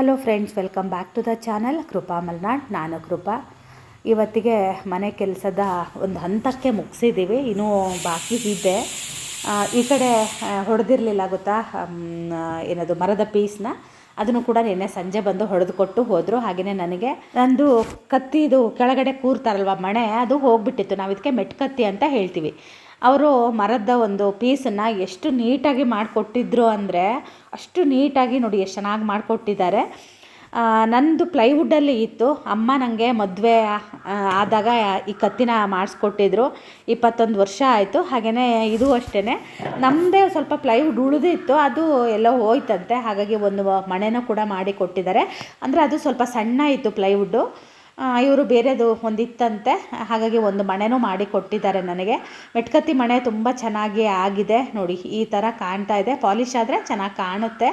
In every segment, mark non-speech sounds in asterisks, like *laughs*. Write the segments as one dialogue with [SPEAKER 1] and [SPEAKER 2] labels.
[SPEAKER 1] Hello friends welcome back to the channel Krupa Malnad, ನಾನು ಕೃಪಾ. ಇವತ್ತಿಗೆ ಮನೆ ಕೆಲಸದ ಒಂದು ಹಂತಕ್ಕೆ ಮುಗಿಸಿದ್ದೀವಿ ಇನ್ನೂ ಬಾಕಿ ಇದೆ. ಈ ಕಡೆ ಹೊಡೆದಿರಲಿಲ್ಲ ಗೊತ್ತಾ? ಏನದು, ಮರದ ಪೀಸ್ನ ಅದನ್ನು ಕೂಡ ನಿನ್ನೆ ಸಂಜೆ ಬಂದು ಹೊಡೆದು ಕೊಟ್ಟು ಹೋದರು. ಹಾಗೆಯೇ ನನಗೆ ನಂದು ಕತ್ತಿದು ಕೆಳಗಡೆ ಕೂರ್ತಾರಲ್ವ ಮಣೆ, ಅದು ಹೋಗ್ಬಿಟ್ಟಿತ್ತು. ನಾವು ಇದಕ್ಕೆ ಮೆಟ್ಕತ್ತಿ ಅಂತ ಹೇಳ್ತೀವಿ. ಅವರು ಮರದ ಒಂದು ಪೀಸನ್ನು ಎಷ್ಟು ನೀಟಾಗಿ ಮಾಡಿಕೊಟ್ಟಿದ್ರು ಅಂದರೆ, ಅಷ್ಟು ನೀಟಾಗಿ ನೋಡಿ ಎಷ್ಟು ಚೆನ್ನಾಗಿ ಮಾಡಿಕೊಟ್ಟಿದ್ದಾರೆ. ನನ್ನದು ಪ್ಲೈವುಡ್ಡಲ್ಲಿ ಇತ್ತು. ಅಮ್ಮ ನನಗೆ ಮದುವೆ ಆದಾಗ ಈ ಕತ್ತಿನ ಮಾಡಿಸ್ಕೊಟ್ಟಿದ್ರು. ಇಪ್ಪತ್ತೊಂದು ವರ್ಷ ಆಯಿತು. ಹಾಗೆಯೇ ಇದು ಅಷ್ಟೇ ನಮ್ಮದೇ ಸ್ವಲ್ಪ ಪ್ಲೈವುಡ್ ಉಳಿದಿತ್ತು ಅದು ಎಲ್ಲೋ ಹೋಯ್ತಂತೆ. ಹಾಗಾಗಿ ಒಂದು ಮಣೆನೂ ಕೂಡ ಮಾಡಿ ಕೊಟ್ಟಿದ್ದಾರೆ. ಅಂದರೆ ಅದು ಸ್ವಲ್ಪ ಸಣ್ಣ ಇತ್ತು ಪ್ಲೈವುಡ್ಡು. ಇವರು ಬೇರೆದು ಒಂದಿತ್ತಂತೆ ಹಾಗಾಗಿ ಒಂದು ಮನೆನೂ ಮಾಡಿ ಕೊಟ್ಟಿದ್ದಾರೆ ನನಗೆ. ಮೆಟ್ಕತ್ತಿ ಮನೆ ತುಂಬ ಚೆನ್ನಾಗಿ ಆಗಿದೆ. ನೋಡಿ, ಈ ಥರ ಕಾಣ್ತಾ ಇದೆ. ಪಾಲಿಶ್ ಆದರೆ ಚೆನ್ನಾಗಿ ಕಾಣುತ್ತೆ.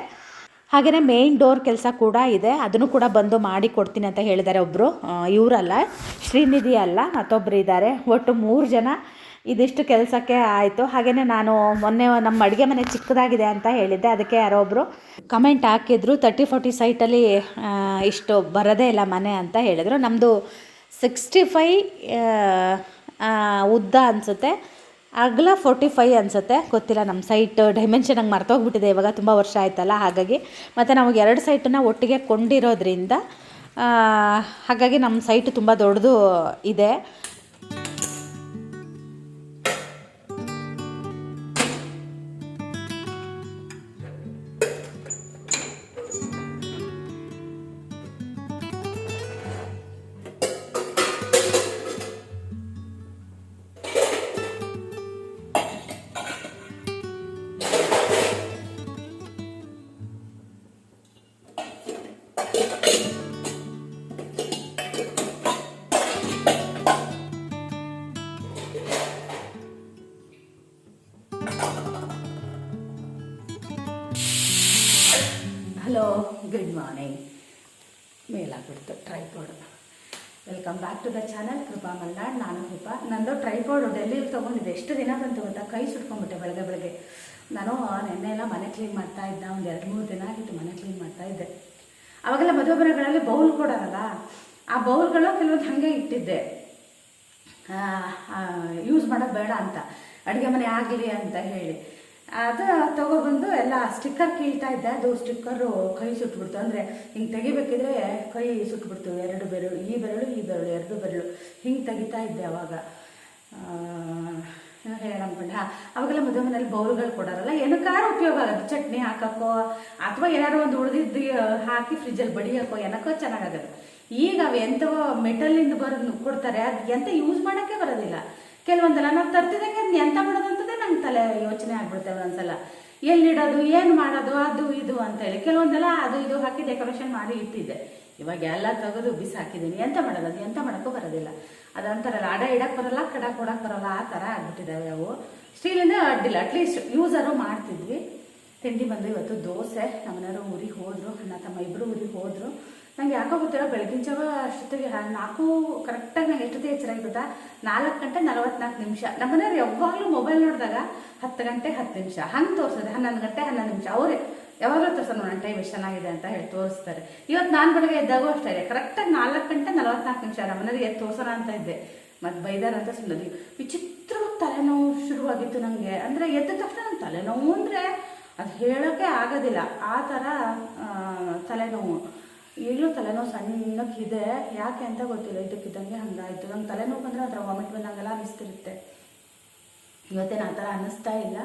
[SPEAKER 1] ಹಾಗೆಯೇ ಮೇನ್ ಡೋರ್ ಕೆಲಸ ಕೂಡ ಇದೆ. ಅದನ್ನು ಕೂಡ ಬಂದು ಮಾಡಿ ಕೊಡ್ತೀನಿ ಅಂತ ಹೇಳಿದ್ದಾರೆ ಒಬ್ಬರು ಇವರಲ್ಲ, ಶ್ರೀನಿಧಿ ಅಲ್ಲ ಮತ್ತೊಬ್ಬರು ಇದ್ದಾರೆ. ಒಟ್ಟು ಮೂರು ಜನ ಇದಿಷ್ಟು ಕೆಲಸಕ್ಕೆ ಆಯಿತು. ಹಾಗೆಯೇ ನಾನು ಮೊನ್ನೆ ನಮ್ಮ ಅಡುಗೆ ಮನೆ ಚಿಕ್ಕದಾಗಿದೆ ಅಂತ ಹೇಳಿದ್ದೆ. ಅದಕ್ಕೆ ಯಾರೋ ಒಬ್ಬರು ಕಮೆಂಟ್ ಹಾಕಿದ್ರು. ತರ್ಟಿ ಫೋರ್ಟಿ ಸೈಟಲ್ಲಿ ಇಷ್ಟು ಬರೋದೇ ಇಲ್ಲ ಮನೆ ಅಂತ ಹೇಳಿದರು. ನಮ್ಮದು ಸಿಕ್ಸ್ಟಿ ಫೈ ಉದ್ದ ಅನಿಸುತ್ತೆ. ಅಗಲ ಫೋರ್ಟಿ ಫೈ ಅನಿಸುತ್ತೆ. ಗೊತ್ತಿಲ್ಲ ನಮ್ಮ ಸೈಟ್ ಡೈಮೆನ್ಷನ್ ಹಂಗೆ ಮರ್ತೋಗ್ಬಿಟ್ಟಿದೆ. ಇವಾಗ ತುಂಬ ವರ್ಷ ಆಯ್ತಲ್ಲ, ಹಾಗಾಗಿ. ಮತ್ತು ನಮಗೆ ಎರಡು ಸೈಟನ್ನು ಒಟ್ಟಿಗೆ ಕೊಂಡಿರೋದ್ರಿಂದ ಹಾಗಾಗಿ ನಮ್ಮ ಸೈಟ್ ತುಂಬ ದೊಡ್ಡದು ಇದೆ. Welcome back to the channel Krupa Malnad, ನಾನು ಕೃಪಾ. ನಂದು ಟ್ರೈಪಾಡ್ ಡೆಲ್ಲಿಲಿ ತೊಗೊಂಡಿದ್ದೆ. ಎಷ್ಟು ದಿನ ಬಂತು ಗೊತ್ತಾ? ಕೈ ಸುಟ್ಕೊಂಡ್ಬಿಟ್ಟೆ ಬೆಳಗ್ಗೆ ಬೆಳಗ್ಗೆ. ನಾನು ನೆನ್ನೆ ಎಲ್ಲ ಮನೆ ಕ್ಲೀನ್ ಮಾಡ್ತಾ ಇದ್ದೆ. ಒಂದು ಎರಡು ಮೂರು ದಿನ ಆಗಿತ್ತು ಮನೆ ಕ್ಲೀನ್ ಮಾಡ್ತಾ ಇದ್ದೆ. ಅವಾಗೆಲ್ಲ ಮದುವೆ ಮನೆಗಳಲ್ಲಿ ಬೌಲ್ ಕೊಡೋರಲ್ಲ ಆ ಬೌಲ್ಗಳು ಕೆಲವೊಂದು ಹಂಗೆ ಇಟ್ಟಿದ್ದೆ. ಯೂಸ್ ಮಾಡೋದು ಬೇಡ ಅಂತ. ಅಡುಗೆ ಮನೆ ಆಗಲಿ ಅಂತ ಹೇಳಿ. ಅದು ತೊಗೊಬಂದು ಎಲ್ಲ ಸ್ಟಿಕ್ಕರ್ ಕೀಳ್ತಾ ಇದ್ದೆ. ಅದು ಸ್ಟಿಕ್ಕರು ಕೈ ಸುಟ್ಬಿಡ್ತು. ಅಂದರೆ ಹಿಂಗೆ ತೆಗಿಬೇಕಿದ್ರೆ ಕೈ ಸುಟ್ಬಿಡ್ತು. ಎರಡು ಬೆರಳು, ಈ ಬೆರಳು ಈ ಬೆರಳು, ಎರಡು ಬೆರಳು. ಹಿಂಗೆ ತೆಗಿತಾ ಇದ್ದೆ ಅವಾಗ. ಹೇಳಂಬಂಡ ಅವಾಗೆಲ್ಲ ಮದುವೆ ಮನೇಲಿ ಬೌಲ್ಗಳು ಕೊಡೋರಲ್ಲ. ಏನಕ್ಕಾರ ಉಪಯೋಗ ಆಗುತ್ತೆ. ಚಟ್ನಿ ಹಾಕಕ್ಕೋ, ಅಥವಾ ಏನಾದ್ರು ಒಂದು ಉಳಿದಿದ್ದು ಹಾಕಿ ಫ್ರಿಜ್ಜಲ್ಲಿ ಬಡಿಯಕ್ಕೋ, ಏನಕ್ಕೋ ಚೆನ್ನಾಗಾಗುತ್ತೆ. ಈಗ ಅವು ಎಂಥವೋ ಮೆಟಲಿಂದ ಬರೋದು ಕೊಡ್ತಾರೆ. ಅದು ಎಂತ ಯೂಸ್ ಮಾಡೋಕ್ಕೆ ಬರೋದಿಲ್ಲ. ಕೆಲವೊಂದೆಲ್ಲ ನಾವು ತರ್ತಿದಂಗೆ ಅದನ್ನ ಎಂತ ಮಾಡೋದಂತ ನಂಗೆ ತಲೆ ಯೋಚನೆ ಆಗ್ಬಿಡ್ತೇವೆ ಒಂದ್ಸಲ. ಎಲ್ಲಿಡೋದು, ಏನು ಮಾಡೋದು, ಅದು, ಇದು ಅಂತ ಹೇಳಿ ಕೆಲವೊಂದೆಲ್ಲ ಅದು, ಇದು ಹಾಕಿ ಡೆಕೋರೇಷನ್ ಮಾಡಿ ಇಟ್ಟಿದ್ದೆ. ಇವಾಗ ಎಲ್ಲ ತೆಗೆದು ಬಿಸಾಕಿದ್ದೀನಿ. ಎಂತ ಮಾಡೋದು ಅದು? ಎಂತ ಮಾಡೋಕ್ಕೂ ಬರೋದಿಲ್ಲ. ಅದಂತಾರಲ್ಲ ಅಡ ಇಡಕ್ಕೆ ಬರಲ್ಲ, ಕಡ ಕೊಡಕ್ಕೆ ಬರಲ್ಲ, ಆ ಥರ ಆಗ್ಬಿಟ್ಟಿದ್ದಾವೆ ಅವು. ಸ್ಟೀಲಿಂದ ಅಡ್ಡಿಲ್ಲ. ಅಟ್ಲೀಸ್ಟ್ ಯೂಸರು ಮಾಡ್ತಿದ್ವಿ. ತಿಂಡಿ ಬಂದು ಇವತ್ತು ದೋಸೆ. ನಮ್ಮನೆಯವರು ಊರಿಗೆ ಹೋದರು, ಅಣ್ಣ ತಮ್ಮ ಇಬ್ಬರು ಊರಿಗೆ ಹೋದರು. ನಂಗೆ ಯಾಕೋ ಗೊತ್ತಿಲ್ಲ, ಬೆಳಗಿನ ಜಾವ ಅಷ್ಟೊತ್ತಿಗೆ ನಾಲ್ಕು ಕರೆಕ್ಟಾಗಿ ನಂಗೆ ಎಷ್ಟೊತ್ತಿಗೆ ಎಚ್ಚರ ಗೊತ್ತಾ? ನಾಲ್ಕು ಗಂಟೆ ನಲವತ್ನಾಲ್ಕು ನಿಮಿಷ. ನಮ್ಮ ಮನೆಯವ್ರು ಯಾವಾಗಲೂ ಮೊಬೈಲ್ ನೋಡಿದಾಗ ಹತ್ತು ಗಂಟೆ ಹತ್ತು ನಿಮಿಷ. ಹಂಗೆ ತೋರಿಸೋದು, ಹನ್ನೊಂದು ಗಂಟೆ ಹನ್ನೊಂದು ನಿಮಿಷ. ಅವರೇ ಯಾವಾಗಲೂ ತೋರಿಸೋದು ನೋಡೋಣ ಟೈಮ್ ಎಷ್ಟು ಚೆನ್ನಾಗಿದೆ ಅಂತ ಹೇಳಿ ತೋರಿಸ್ತಾರೆ. ಇವತ್ತು ನಾನು ಬೆಳಗ್ಗೆ ಎದ್ದಾಗೂ ಅಷ್ಟೇ ಇದೆ ಕರೆಕ್ಟಾಗಿ ನಾಲ್ಕು ಗಂಟೆ ನಲವತ್ನಾಲ್ಕು ನಿಮಿಷ ನಮ್ಮನೆಯವ್ರಿಗೆ ಎದ್ದು ತೋರಿಸೋಣ ಅಂತ ಇದ್ದೆ. ಮತ್ತು ಬೈದಾರಂತ ಸುಮ್ಮನೆ ವಿಚಿತ್ರವಾಗಿ ತಲೆನೋವು ಶುರುವಾಗಿತ್ತು ನನಗೆ ಅಂದರೆ ಎದ್ದ ತಕ್ಷಣ ನನ್ನ ತಲೆನೋವು ಅಂದರೆ ಅದು ಹೇಳೋಕ್ಕೆ ಆಗೋದಿಲ್ಲ. ಆ ಥರ ತಲೆನೋವು. ಈಗಲೂ ತಲೆನೋವು ಸಣ್ಣಕ್ಕೆ ಇದೆ ಯಾಕೆ ಅಂತ ಗೊತ್ತಿಲ್ಲ. ಇದಕ್ಕಿದ್ದಂಗೆ ಹಂಗಾಯಿತು. ನಂಗೆ ತಲೆನೋವು ಬಂದರೆ ಅದರ ವಾಮಿಟ್ ಬಂದಂಗೆಲ್ಲ ಅನಿಸ್ತಿರುತ್ತೆ ಇವತ್ತೇನು ಆ ಥರ ಅನ್ನಿಸ್ತಾ ಇಲ್ಲ.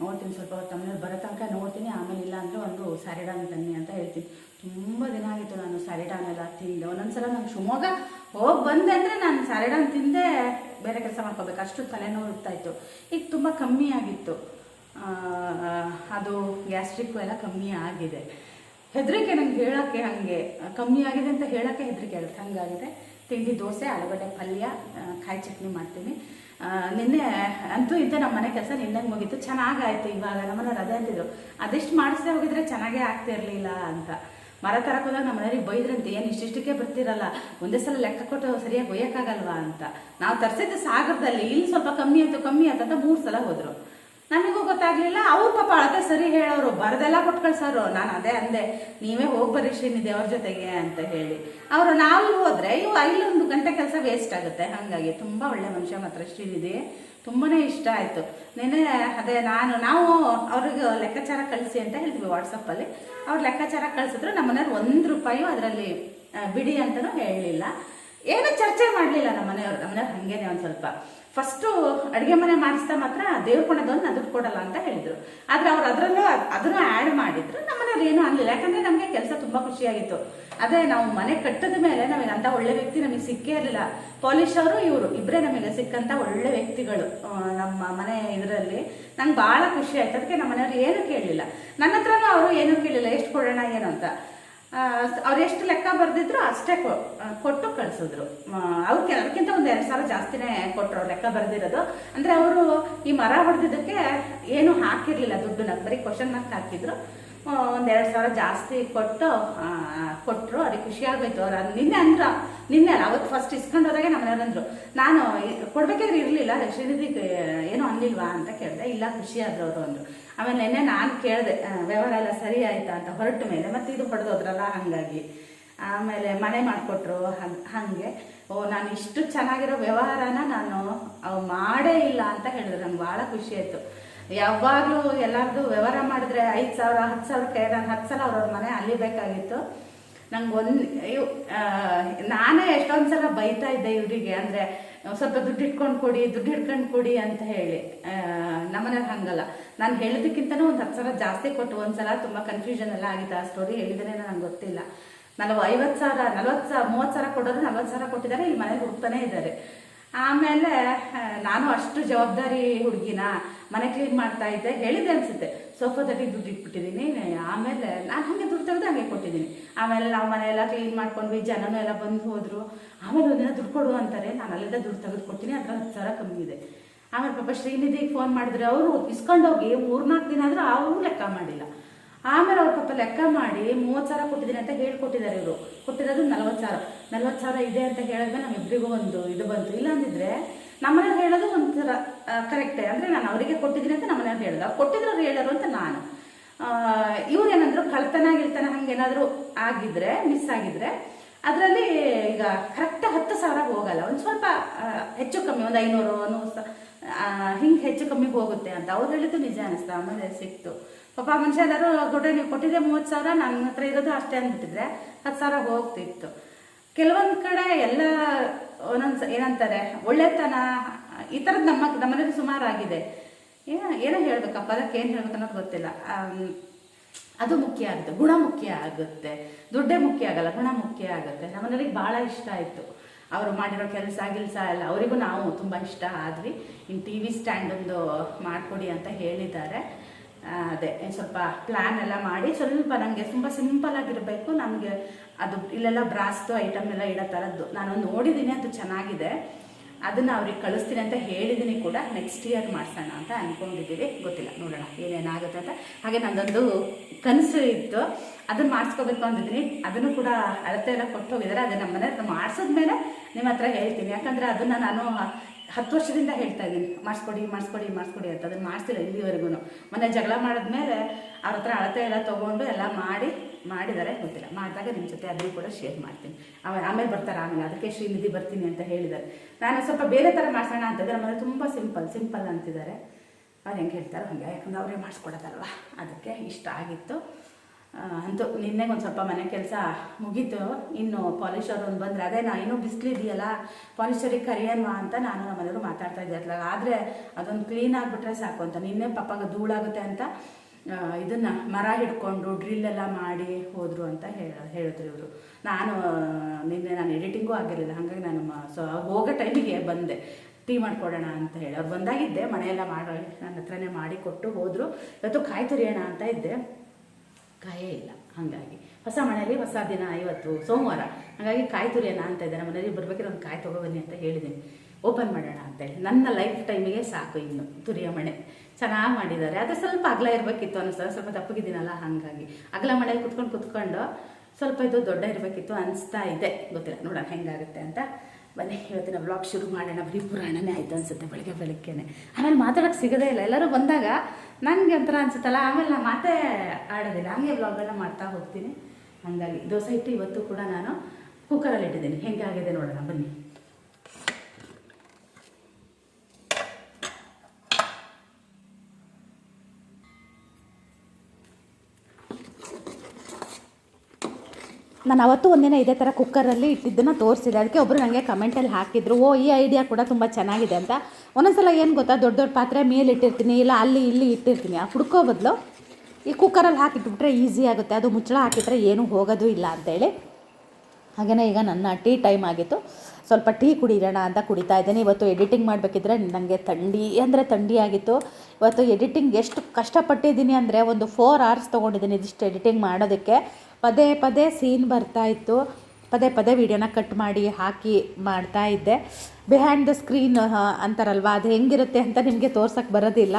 [SPEAKER 1] ನೋಡ್ತೀನಿ ಸ್ವಲ್ಪ ಹೊತ್ತು ಆಮೇಲೆ ಬರೋ ತನಕ ನೋಡ್ತೀನಿ. ಆಮೇಲೆ ಇಲ್ಲ ಅಂದರೆ ಒಂದು ಸ್ಯಾರಿಡಾನ್ ತನ್ನಿ ಅಂತ ಹೇಳ್ತೀನಿ. ತುಂಬ ದಿನ ಆಗಿತ್ತು ನಾನು ಸ್ಯಾರಿಡಾನ್ ಎಲ್ಲ ತಿಂದೆ. ಒಂದೊಂದ್ಸಲ ನಾನು ಶಿವಮೊಗ್ಗ ಹೋಗಿ ಬಂದೆ ಅಂದರೆ ನಾನು ಸ್ಯಾರಿಡಾನ್ ತಿಂದೆ ಬೇರೆ ಕೆಲಸ ಮಾಡ್ಕೋಬೇಕು. ಅಷ್ಟು ತಲೆನೋವು ಇರ್ತಾಯಿತ್ತು ಈಗ ತುಂಬ ಕಮ್ಮಿ ಆಗಿತ್ತು. ಅದು ಗ್ಯಾಸ್ಟ್ರಿಕ್ಕು ಎಲ್ಲ ಕಮ್ಮಿ ಆಗಿದೆ. ಹೆದರಿಕೆ ನಂಗೆ ಹೇಳೋಕ್ಕೆ ಹಂಗೆ ಕಮ್ಮಿ ಆಗಿದೆ ಅಂತ ಹೇಳೋಕ್ಕೆ ಹೆದರಿಕೆ ಆಗುತ್ತೆ. ಹಂಗಾಗಿದೆ. ತಿಂಡಿ, ದೋಸೆ, ಆಲೂಗಡ್ಡೆ, ಪಲ್ಯ ಕಾಯಿ ಚಟ್ನಿ ಮಾಡ್ತೀನಿ. ನಿನ್ನೆ, ಅಂತೂ ಇದ್ದೆ ನಮ್ಮ ಮನೆ ಕೆಲಸ ನಿನ್ನೆ ಮುಗೀತು. ಚೆನ್ನಾಗಾಯ್ತು ಇವಾಗ. ನಮ್ಮನ್ನ ಅದೇ ಅಂತಿದ್ರು. ಅದೆಷ್ಟು ಮಾಡಿಸದೆ ಹೋಗಿದ್ರೆ ಚೆನ್ನಾಗೇ ಆಗ್ತಿರ್ಲಿಲ್ಲ ಅಂತ. ಮರ ತರಕ್ಕೆ ಹೋದಾಗ ನಮ್ಮ ಮನೆಯವ್ರಿಗೆ ಬೈದ್ರಂತೆ. ಏನು ಇಷ್ಟಿಷ್ಟಕ್ಕೆ ಬರ್ತಿರಲ್ಲ. ಒಂದೇ ಸಲ ಲೆಕ್ಕ ಕೊಟ್ಟು ಸರಿಯಾಗಿ ಒಯ್ಯಕ್ಕಾಗಲ್ವಾ ಅಂತ. ನಾವು ತರಿಸಿದ್ದು ಸಾಗರದಲ್ಲಿ. ಇಲ್ಲಿ ಸ್ವಲ್ಪ ಕಮ್ಮಿ ಆಯ್ತು ಕಮ್ಮಿ ಆಯ್ತು ಅಂತ ಮೂರು ಸಲ ಹೋದ್ರು. ನಮಗೂ ಗೊತ್ತಾಗ್ಲಿಲ್ಲ. ಅವ್ರ ಪಾಪ ಅಳತೆ ಸರಿ ಹೇಳೋರು. ಬರದೆಲ್ಲ ಕೊಟ್ಟು ಕಳ್ಸೋರು ನಾನು ಅದೇ ಅಂದೆ. ನೀವೇ ಹೋಗಿ ಬರ್ರಿ ಶ್ರೀನಿಧಿ ಅವ್ರ ಜೊತೆಗೆ ಅಂತ ಹೇಳಿ. ಅವರು ನಾವು ಹೋದ್ರೆ ಇವು ಐಲೊಂದು ಗಂಟೆ ಕೆಲಸ ವೇಸ್ಟ್ ಆಗುತ್ತೆ. ಹಾಗಾಗಿ ತುಂಬಾ ಒಳ್ಳೆ ಮನುಷ್ಯ ಮಾತ್ರ ಶ್ರೀನಿಧಿ. ತುಂಬಾನೇ ಇಷ್ಟ ಆಯ್ತು. ನೆನೆ ಅದೇ ನಾನು, ನಾವು ಅವ್ರಿಗೆ ಲೆಕ್ಕಾಚಾರ ಕಳಿಸಿ ಅಂತ ಹೇಳ್ತೀವಿ ವಾಟ್ಸಪ್ಪಲ್ಲಿ ಅವ್ರು ಲೆಕ್ಕಾಚಾರ ಕಳ್ಸಿದ್ರು. ನಮ್ಮ ಮನೇಲಿ ಒಂದು ರೂಪಾಯಿಯೂ ಅದರಲ್ಲಿ ಬಿಡಿ ಅಂತಲೂ ಹೇಳಲಿಲ್ಲ ಏನು ಚರ್ಚೆ ಮಾಡಲಿಲ್ಲ ನಮ್ಮ ಮನೆಯವ್ರು. ನಮ್ಮ ಮನೆಯವ್ರು ಹಂಗೇನೆ ಒಂದು ಸ್ವಲ್ಪ. ಫಸ್ಟು ಅಡುಗೆ ಮನೆ ಮಾಡಿಸ್ತಾ ಮಾತ್ರ ದೇವ್ರ ಕೊಣದೊಂದು ದುಡ್ಡು ಕೊಡಲ್ಲ ಅಂತ ಹೇಳಿದ್ರು. ಆದ್ರೆ ಅವ್ರು ಅದರಲ್ಲೂ ಅದನ್ನು ಆ್ಯಡ್ ಮಾಡಿದ್ರು. ನಮ್ಮ ಮನೆಯವ್ರು ಏನೂ ಅನ್ನಲಿಲ್ಲ ಯಾಕಂದ್ರೆ ನಮಗೆ ಕೆಲಸ ತುಂಬಾ ಖುಷಿಯಾಗಿತ್ತು. ಅದೇ ನಾವು ಮನೆ ಕಟ್ಟದ ಮೇಲೆ ನಮಗೆ ಅಂತ ಒಳ್ಳೆ ವ್ಯಕ್ತಿ ನಮಗೆ ಸಿಕ್ಕೇ ಇರಲಿಲ್ಲ. ಪಾಲಿಶ್ ಅವರು ಇವರು. ಇಬ್ಬರೇ ನಮಗೆ ಸಿಕ್ಕಂತ ಒಳ್ಳೆ ವ್ಯಕ್ತಿಗಳು ನಮ್ಮ ಮನೆ ಇದರಲ್ಲಿ. ನಂಗೆ ಭಾಳ ಖುಷಿ ಆಯ್ತು. ಅದಕ್ಕೆ ನಮ್ಮ ಮನೆಯವ್ರು ಏನು ಕೇಳಲಿಲ್ಲ. ನನ್ನ ಹತ್ರನೂ ಅವರು ಏನೂ ಕೇಳಿಲ್ಲ ಎಷ್ಟು ಕೊಡೋಣ, ಏನು ಅಂತ. ಅವ್ರು ಎಷ್ಟು ಲೆಕ್ಕ ಬರೆದಿದ್ರು ಅಷ್ಟೇ ಕೊಟ್ಟು ಕಳಿಸಿದ್ರು. ಅವ್ರಿಗೆ ಅದಕ್ಕಿಂತ ಒಂದು ಎರಡು ಸಾವಿರ ಜಾಸ್ತಿನೇ ಕೊಟ್ಟರು ಲೆಕ್ಕ ಬರೆದಿರೋದು. ಅಂದರೆ ಅವರು ಈ ಮರ ಹೊಡೆದಿದ್ದಕ್ಕೆ ಏನು ದುಡ್ಡು ದುಡ್ಡನ್ನ, ಬರೀ ಕ್ವಶನ್ ಮಾರ್ಕ್ ಹಾಕಿದ್ರು. ಒಂದು ಎರಡು ಸಾವಿರ ಜಾಸ್ತಿ ಕೊಟ್ಟು ಕೊಟ್ಟರು ಅದಕ್ಕೆ ಖುಷಿ ಆಗೋಯ್ತು. ಅವ್ರು ನಿನ್ನೆ ಅಂದ್ರ, ನಿನ್ನೆ ಅಲ್ಲ, ಅವತ್ತು ಫಸ್ಟ್ ಇಸ್ಕೊಂಡು ಹೋದಾಗೆ ನಮ್ಮ ಮನೆಯವ್ರು ಅಂದ್ರು, ನಾನು ಕೊಡ್ಬೇಕಾದ್ರೆ ಇರಲಿಲ್ಲ, ಶ್ರೀನಿಧಿಗೆ ಏನು ಅನ್ಲಿಲ್ವಾ ಅಂತ ಕೇಳಿದೆ, ಇಲ್ಲ, ಖುಷಿ ಆದ್ರು, ಅವರು ಅಂದ್ರು. ಆಮೇಲೆ ನಿನ್ನೆ ನಾನು ಕೇಳಿದೆ ವ್ಯವಹಾರ ಎಲ್ಲ ಸರಿ ಆಯ್ತಾ? ಅಂತ ಹೊರಟ ಮೇಲೆ, ಮತ್ತೆ ಇದು ಪಡೆದೋದ್ರಲ್ಲ ಹಾಗಾಗಿ? ಆಮೇಲೆ ಮನೆ ಮಾಡಿಕೊಟ್ರು, ಹಾಗೆ ಓ, ನಾನು ಇಷ್ಟು ಚೆನ್ನಾಗಿರೋ ವ್ಯವಹಾರನ ನಾನು ಮಾಡೇ ಇಲ್ಲ ಅಂತ ಹೇಳಿದ್ರು. ನಂಗೆ ಭಾಳ ಖುಷಿ ಆಯ್ತು. ಯಾವಾಗಲೂ ಎಲ್ಲಾರ್ದು ವ್ಯವಹಾರ ಮಾಡಿದ್ರೆ ಐದು ಸಾವಿರ, ಹತ್ತು ಸಾವಿರಕ್ಕೆ ನಾನು ಹತ್ತು ಸಲ ಅವ್ರವ್ರ ಮನೆ ಅಲ್ಲಿ ಬೇಕಾಗಿತ್ತು. ನಂಗೆ ಒಂದು, ಇವ್ ನಾನೇ ಎಷ್ಟೊಂದು ಸಲ ಬೈತಾ ಇದ್ದೆ ಇವರಿಗೆ, ಅಂದರೆ ಸ್ವಲ್ಪ ದುಡ್ಡು ಇಟ್ಕೊಂಡು ಕೊಡಿ, ದುಡ್ಡು ಇಟ್ಕೊಂಡು ಕೊಡಿ ಅಂತ ಹೇಳಿ. ನಮ್ಮನೆ ಹಂಗಲ್ಲ. ನಾನು ಹೇಳಿದಕ್ಕಿಂತ ಒಂದು ಹತ್ತು ಸಾವಿರ ಜಾಸ್ತಿ ಕೊಟ್ಟು ಒಂದ್ಸಲ ತುಂಬ ಕನ್ಫ್ಯೂಷನ್ ಎಲ್ಲ ಆಗಿತ್ತು ಆ ಸ್ಟೋರಿ ಹೇಳಿದ್ರೆ ನಂಗೆ ಗೊತ್ತಿಲ್ಲ. ನಲವ ಐವತ್ತು ಸಾವಿರ, ನಲ್ವತ್ತು ಸಾವಿರ, ಮೂವತ್ತು ಸಾವಿರ ಕೊಡೋದು ನಲ್ವತ್ತು ಸಾವಿರ ಕೊಟ್ಟಿದ್ದಾರೆ ಇಲ್ಲಿ ಮನೆಗೆ ಹೋಗ್ತಾನೆ ಇದ್ದಾರೆ. ಆಮೇಲೆ ನಾನು ಅಷ್ಟು ಜವಾಬ್ದಾರಿ ಹುಡುಗಿನ ಮನೆ ಕ್ಲೀನ್ ಮಾಡ್ತಾ ಇದ್ದೆ, ಹೇಳಿದೆ ಅನ್ಸುತ್ತೆ. ಸೋಫಾದಲ್ಲಿ ದುಡ್ಡು ಇಟ್ಬಿಟ್ಟಿದ್ದೀನಿ ಆಮೇಲೆ ನಾನು ಹಾಗೆ ದುಡ್ಡು ತೆಗೆದು ಹಾಗೆ ಕೊಟ್ಟಿದ್ದೀನಿ ಆಮೇಲೆ ನಾವು ಮನೆಯೆಲ್ಲ ಕ್ಲೀನ್ ಮಾಡ್ಕೊಂಡ್ವಿ, ಜನನೂ ಎಲ್ಲ ಬಂದು ಹೋದರು. ಆಮೇಲೆ ಒಂದಿನ ದುಡ್ಡು ಕೊಡು ಅಂತಾರೆ, ನಾನು ಅಲ್ಲಿಂದ ದುಡ್ಡು ತೆಗೆದು ಕೊಡ್ತೀನಿ ಅದರ ಹತ್ತು ಸಾವಿರ ಕಮ್ಮಿ ಇದೆ. ಆಮೇಲೆ ಪಾಪ ಶ್ರೀನಿಧಿಗೆ ಫೋನ್ ಮಾಡಿದ್ರೆ ಅವರು ಇಸ್ಕೊಂಡೋಗಿ ಮೂರ್ನಾಲ್ಕು ದಿನ ಆದರೂ ಅವರು ಲೆಕ್ಕ ಮಾಡಿಲ್ಲ. ಆಮೇಲೆ ಅವ್ರ ಪಾಪ ಲೆಕ್ಕ ಮಾಡಿ ಮೂವತ್ತು ಸಾವಿರ ಕೊಟ್ಟಿದ್ದೀನಿ ಅಂತ ಹೇಳ್ಕೊಟ್ಟಿದ್ದಾರೆ ಇವರು. ಕೊಟ್ಟಿರೋದು ನಲ್ವತ್ತು ಸಾವಿರ. ನಲ್ವತ್ತು ಸಾವಿರ ಇದೆ ಅಂತ ಹೇಳಿದ್ರೆ ನಮ್ಮಿಬ್ಬರಿಗೂ ಒಂದು ಇದು ಬಂತು. ಇಲ್ಲ ಅಂದಿದ್ರೆ ನಮ್ಮನೆ ಹೇಳೋದು ಒಂಥರ ಕರೆಕ್ಟೇ ಅಂದರೆ ನಾನು ಅವರಿಗೆ ಕೊಟ್ಟಿದ್ದೀನಿ ಅಂತ ನಮ್ಮನೆಯವ್ರು ಹೇಳಿದ್ರು ಅವ್ರು ಕೊಟ್ಟಿದ್ರು ಹೇಳೋರು ಅಂತ ನಾನು. ಇವ್ರೇನಂದ್ರು ಕಳ್ತನ ಗಿಳ್ತನ ಹಂಗೇನಾದರೂ ಆಗಿದ್ರೆ ಮಿಸ್ ಆಗಿದ್ರೆ, ಅದರಲ್ಲಿ ಈಗ ಕರೆಕ್ಟ್ ಹತ್ತು ಸಾವಿರ ಹೋಗಲ್ಲ. ಒಂದು ಸ್ವಲ್ಪ ಹೆಚ್ಚು ಕಮ್ಮಿ, ಒಂದು ಐನೂರು ಹಿಂಗೆ ಹೆಚ್ಚು ಕಮ್ಮಿ ಹೋಗುತ್ತೆ ಅಂತ. ಅವ್ರು ಹೇಳಿದ್ದು ನಿಜ ಅನಿಸ್ತು. ಆಮೇಲೆ ಸಿಕ್ತು. ಪಾಪ ಮನುಷ್ಯ ಎಲ್ಲರೂ ನೀವು ಕೊಟ್ಟಿದ್ದೆ ಮೂವತ್ತು ಸಾವಿರ ನನ್ನ ಹತ್ರ ಇರೋದು ಅಷ್ಟೇ ಅಂದ್ಬಿಟ್ಟಿದ್ರೆ ಹತ್ತು ಸಾವಿರ ಹೋಗ್ತಿತ್ತು. ಕೆಲವೊಂದು ಕಡೆ ಎಲ್ಲ ಒಂದೊಂದು ಏನಂತಾರೆ, ಒಳ್ಳೆತನ, ಈ ಥರದ್ದು ನಮ್ಮ ನಮ್ಮನೇಲಿ ಸುಮಾರು ಆಗಿದೆ ಏನೋ ಏನೋ ಹೇಳ್ಬೇಕಪ್ಪ, ಅದಕ್ಕೆ ಏನು ಹೇಳ್ಬೇಕು ಅನ್ನೋದು ಗೊತ್ತಿಲ್ಲ. ಅದು ಮುಖ್ಯ ಆಗುತ್ತೆ, ಗುಣ ಮುಖ್ಯ ಆಗುತ್ತೆ. ದುಡ್ಡೇ ಮುಖ್ಯ ಆಗಲ್ಲ, ಗುಣ ಮುಖ್ಯ ಆಗುತ್ತೆ. ನಮ್ಮನೇಲಿ ಭಾಳ ಇಷ್ಟ ಆಯಿತು. ಅವರು ಮಾಡಿರೋ ಕೆಲಸ, ಗಿಲ್ಸ ಎಲ್ಲ, ಅವರಿಗೂ ನಾವು ತುಂಬ ಇಷ್ಟ ಆದ್ವಿ. ಇನ್ನು ಟಿ ವಿ ಸ್ಟ್ಯಾಂಡ್ ಒಂದು ಮಾಡಿಕೊಡಿ ಅಂತ ಹೇಳಿದ್ದಾರೆ. ಅದೇ ಸ್ವಲ್ಪ ಪ್ಲ್ಯಾನ್ ಎಲ್ಲ ಮಾಡಿ ಸ್ವಲ್ಪ ನನಗೆ ತುಂಬ ಸಿಂಪಲ್ ಆಗಿರಬೇಕು. ನಮಗೆ ಅದು ಇಲ್ಲೆಲ್ಲ ಬ್ರಾಸ್ದು ಐಟಮ್ ಎಲ್ಲ ಇಡೋ ಥರದ್ದು ನಾನು ನೋಡಿದ್ದೀನಿ ಅದು ಚೆನ್ನಾಗಿದೆ. ಅದನ್ನು ಅವ್ರಿಗೆ ಕಳಿಸ್ತೀನಿ ಅಂತ ಹೇಳಿದ್ದೀನಿ ಕೂಡ. ನೆಕ್ಸ್ಟ್ ಇಯರ್ ಮಾಡ್ಸೋಣ ಅಂತ ಅಂದ್ಕೊಂಡಿದ್ದೀವಿ ಗೊತ್ತಿಲ್ಲ, ನೋಡೋಣ ಏನೇನಾಗುತ್ತೆ ಅಂತ. ಹಾಗೆ ನಂದೊಂದು ಕನಸು ಇತ್ತು. ಅದನ್ನು ಮಾಡಿಸ್ಕೋಬೇಕು ಅಂದಿದ್ದೀನಿ. ಅದನ್ನು ಕೂಡ ಅಳತೆ ಎಲ್ಲ ಕೊಟ್ಟು ಹೋಗಿದ್ದಾರೆ. ಅದೇ ನಮ್ಮ ಮನೆ ಮಾಡಿಸಿದ್ಮೇಲೆ ನಿಮ್ಮ ಹತ್ರ ಹೇಳ್ತೀನಿ. ಯಾಕಂದರೆ ಅದನ್ನು ನಾನು ಹತ್ತು ವರ್ಷದಿಂದ ಹೇಳ್ತಾ ಇದ್ದೀನಿ, ಮಾಡಿಸ್ಕೊಡಿ ಮಾಡಿಸ್ಕೊಡಿ ಮಾಡಿಸ್ಕೊಡಿ ಅಂತ. ಅದನ್ನು ಮಾಡಿಸಿಲ್ಲ ಇಲ್ಲಿವರೆಗೂ. ಮೊನ್ನೆ ಜಗಳ ಮಾಡಿದ್ಮೇಲೆ ಅವ್ರ ಹತ್ರ ಅಳತೆ ಎಲ್ಲ ತೊಗೊಂಡು ಎಲ್ಲ ಮಾಡಿ ಮಾಡಿದ್ದಾರೆ ಗೊತ್ತಿಲ್ಲ. ಮಾಡಿದಾಗ ನಿಮ್ಮ ಜೊತೆ ಅದನ್ನು ಕೂಡ ಶೇರ್ ಮಾಡ್ತೀನಿ. ಆಮೇಲೆ ಆಮೇಲೆ ಬರ್ತಾರೆ ಆಮೇಲೆ? ಅದಕ್ಕೆ ಶ್ರೀನಿಧಿ ಬರ್ತೀನಿ ಅಂತ ಹೇಳಿದ್ದಾರೆ ನಾನು ಸ್ವಲ್ಪ ಬೇರೆ ಥರ ಮಾಡಿಸೋಣ ಅಂತಂದರೆ ಮನೆ ತುಂಬ ಸಿಂಪಲ್ ಸಿಂಪಲ್ ಅಂತಿದ್ದಾರೆ. ಅವ್ರು ಹೆಂಗೆ ಹೇಳ್ತಾರೆ ಹಾಗೆ. ಯಾಕಂದ್ರೆ ಅವರೇ ಮಾಡಿಸ್ಕೊಡೋದಲ್ವ? ಅದಕ್ಕೆ ಇಷ್ಟ ಆಗಿತ್ತು. ಅಂತೂ ನಿನ್ನೆಗೆ ಒಂದು ಸ್ವಲ್ಪ ಮನೆ ಕೆಲಸ ಮುಗೀತು. ಇನ್ನು ಪಾಲಿಶರ್ ಒಂದು ಬಂದರೆ, ಅದೇ ನಾ ಇನ್ನೂ ಬಿಸಿಲಿದೆಯಲ್ಲ ಪಾಲಿಶರಿಗೆ ಕರಿಯನ್ವಾ ಅಂತ ನಾನು ನಮ್ಮ ಮನೆಯವರು ಮಾತಾಡ್ತಾ ಇದ್ದೆ ಅಲ್ಲ ಆದರೆ ಅದೊಂದು ಕ್ಲೀನ್ ಆಗಿಬಿಟ್ರೆ ಸಾಕು ಅಂತ. ನಿನ್ನೆ ಪಪ್ಪಾಗ ಧೂಳಾಗುತ್ತೆ ಅಂತ ಇದನ್ನು ಮರ ಹಿಡ್ಕೊಂಡು ಡ್ರಿಲ್ ಎಲ್ಲ ಮಾಡಿ ಹೋದರು ಅಂತ ಹೇಳ ಹೇಳಿದ್ರು ಇವರು. ನಾನು ನಿನ್ನೆ ನಾನು ಎಡಿಟಿಂಗೂ ಆಗಿರಲಿಲ್ಲ, ಹಾಗಾಗಿ ನಾನು ಸೊ, ಹೋಗೋ ಟೈಮಿಗೆ ಬಂದೆ. ಟೀ ಮಾಡಿಕೊಡೋಣ ಅಂತ ಹೇಳಿ. ಅವ್ರು ಬಂದಾಗಿದ್ದೆ, ಮನೆಯೆಲ್ಲ ಮಾಡಿ ನನ್ನ ಹತ್ರನೇ ಮಾಡಿಕೊಟ್ಟು ಹೋದರು. ಇವತ್ತು ಕಾಯಿ ತುರಿಯೋಣ ಅಂತ ಇದ್ದೆ. ಕಾಯೇ ಇಲ್ಲ. ಹಾಗಾಗಿ ಹೊಸ ಮನೆಯಲ್ಲಿ ಹೊಸ ದಿನ ಇವತ್ತು ಸೋಮವಾರ. ಹಾಗಾಗಿ ಕಾಯಿ ತುರಿಯೋಣ ಅಂತ ಇದ್ದಾರೆ. ಮನೇಲಿ ಬರ್ಬೇಕಾದ್ರೆ ಒಂದು ಕಾಯಿ ತೊಗೊಬನ್ನಿ ಅಂತ ಹೇಳಿದ್ದೀನಿ. ಓಪನ್ ಮಾಡೋಣ ಅಂತೇಳಿ ನನ್ನ ಲೈಫ್ ಟೈಮಿಗೆ ಸಾಕು ಇನ್ನು ತುರಿಯ ಮಣೆ. ಚೆನ್ನಾಗಿ ಮಾಡಿದ್ದಾರೆ. ಅದು ಸ್ವಲ್ಪ ಅಗಲ ಇರಬೇಕಿತ್ತು ಅನ್ನಿಸ್ತದೆ ಸ್ವಲ್ಪ ದಪ್ಪಗಿದ್ದೀನಲ್ಲ ಹಾಗಾಗಿ. ಅಗಲ ಮನೇಲಿ ಕುತ್ಕೊಂಡು ಕುತ್ಕೊಂಡು ಸ್ವಲ್ಪ ಇದು ದೊಡ್ಡ ಇರಬೇಕಿತ್ತು ಅನಿಸ್ತಾ ಇದೆ. ಗೊತ್ತಿಲ್ಲ. ನೋಡೋಣ ಹೆಂಗಾಗುತ್ತೆ ಅಂತ. ಬನ್ನಿ, ಇವತ್ತಿನ ಬ್ಲಾಗ್ ಶುರು ಮಾಡೋಣ. ಬರೀ ಪುರಾಣನೇ ಆಯ್ತು ಅನ್ಸುತ್ತೆ. ಬೆಳಗ್ಗೆ, ಬೆಳಗ್ಗೆನೆ. ಆಮೇಲೆ ಮಾತಾಡೋಕ್ಕೆ ಸಿಗೋದೇ ಇಲ್ಲ. ಎಲ್ಲರೂ ಬಂದಾಗ ನನಗೆ ಒಂಥರ ಅನ್ಸುತ್ತಲ್ಲ, ಆಮೇಲೆ ನಾನು ಮಾತೇ ಆಡೋದಿಲ್ಲ. ಹಂಗೆ ವ್ಲಾಗ್ಗಳನ್ನ ಮಾಡ್ತಾ ಹೋಗ್ತೀನಿ. ಹಾಗಾಗಿ ದೋಸೆ ಹಿಟ್ಟು ಇವತ್ತು ಕೂಡ ನಾನು ಕುಕ್ಕರಲ್ಲಿ ಇಟ್ಟಿದ್ದೀನಿ. ಹೆಂಗೆ ಆಗಿದೆ ನೋಡೋಣ, ಬನ್ನಿ. ನಾನು ಅವತ್ತು ಒಂದಿನ ಇದೇ ಥರ ಕುಕ್ಕರಲ್ಲಿ ಇಟ್ಟಿದ್ದನ್ನು ತೋರಿಸಿದೆ. ಅದಕ್ಕೆ ಒಬ್ಬರು ನನಗೆ ಕಮೆಂಟಲ್ಲಿ ಹಾಕಿದ್ರು, ಓ, ಈ ಐಡಿಯಾ ಕೂಡ ತುಂಬ ಚೆನ್ನಾಗಿದೆ ಅಂತ. ಒಂದೊಂದ್ಸಲ ಏನು ಗೊತ್ತಾ, ದೊಡ್ಡ ದೊಡ್ಡ ಪಾತ್ರೆ ಮೇಲೆ ಇಟ್ಟಿರ್ತೀನಿ, ಇಲ್ಲ ಅಲ್ಲಿ ಇಲ್ಲಿ ಇಟ್ಟಿರ್ತೀನಿ. ಆ ಹುಡ್ಕೋ ಬದಲು ಈ ಕುಕ್ಕರಲ್ಲಿ ಹಾಕಿಟ್ಬಿಟ್ರೆ ಈಸಿ ಆಗುತ್ತೆ. ಅದು ಮುಚ್ಚಳ ಹಾಕಿದರೆ ಏನೂ ಹೋಗೋದು ಇಲ್ಲ ಅಂತೇಳಿ ಹಾಗೆಯೇ ಈಗ ನನ್ನ ಟೀ ಟೈಮ್ ಆಗಿತ್ತು. ಸ್ವಲ್ಪ ಟೀ ಕುಡಿಯೋಣ ಅಂತ ಕುಡಿತಾ ಇದ್ದೀನಿ. ಇವತ್ತು ಎಡಿಟಿಂಗ್ ಮಾಡಬೇಕಿದ್ರೆ ನನಗೆ ಥಂಡಿ, ಅಂದರೆ ಥಂಡಿ ಆಗಿತ್ತು. ಇವತ್ತು ಎಡಿಟಿಂಗ್ ಎಷ್ಟು ಕಷ್ಟಪಟ್ಟಿದ್ದೀನಿ ಅಂದರೆ ಒಂದು ಫೋರ್ ಅವರ್ಸ್ ತೊಗೊಂಡಿದ್ದೀನಿ ಇದಿಷ್ಟು ಎಡಿಟಿಂಗ್ ಮಾಡೋದಕ್ಕೆ. ಪದೇ ಪದೇ ಸೀನ್ ಬರ್ತಾ ಇತ್ತು. ಪದೇ ಪದೇ ವೀಡಿಯೋನ ಕಟ್ ಮಾಡಿ, ಹಾಕಿ ಮಾಡ್ತಾ ಇದ್ದೆ. ಬಿಹ್ಯಾಂಡ್ ದ ಸ್ಕ್ರೀನ್ ಅಂತಾರಲ್ವ? ಅದು ಹೆಂಗಿರುತ್ತೆ ಅಂತ ನಿಮಗೆ ತೋರ್ಸೋಕ್ಕೆ ಬರೋದಿಲ್ಲ.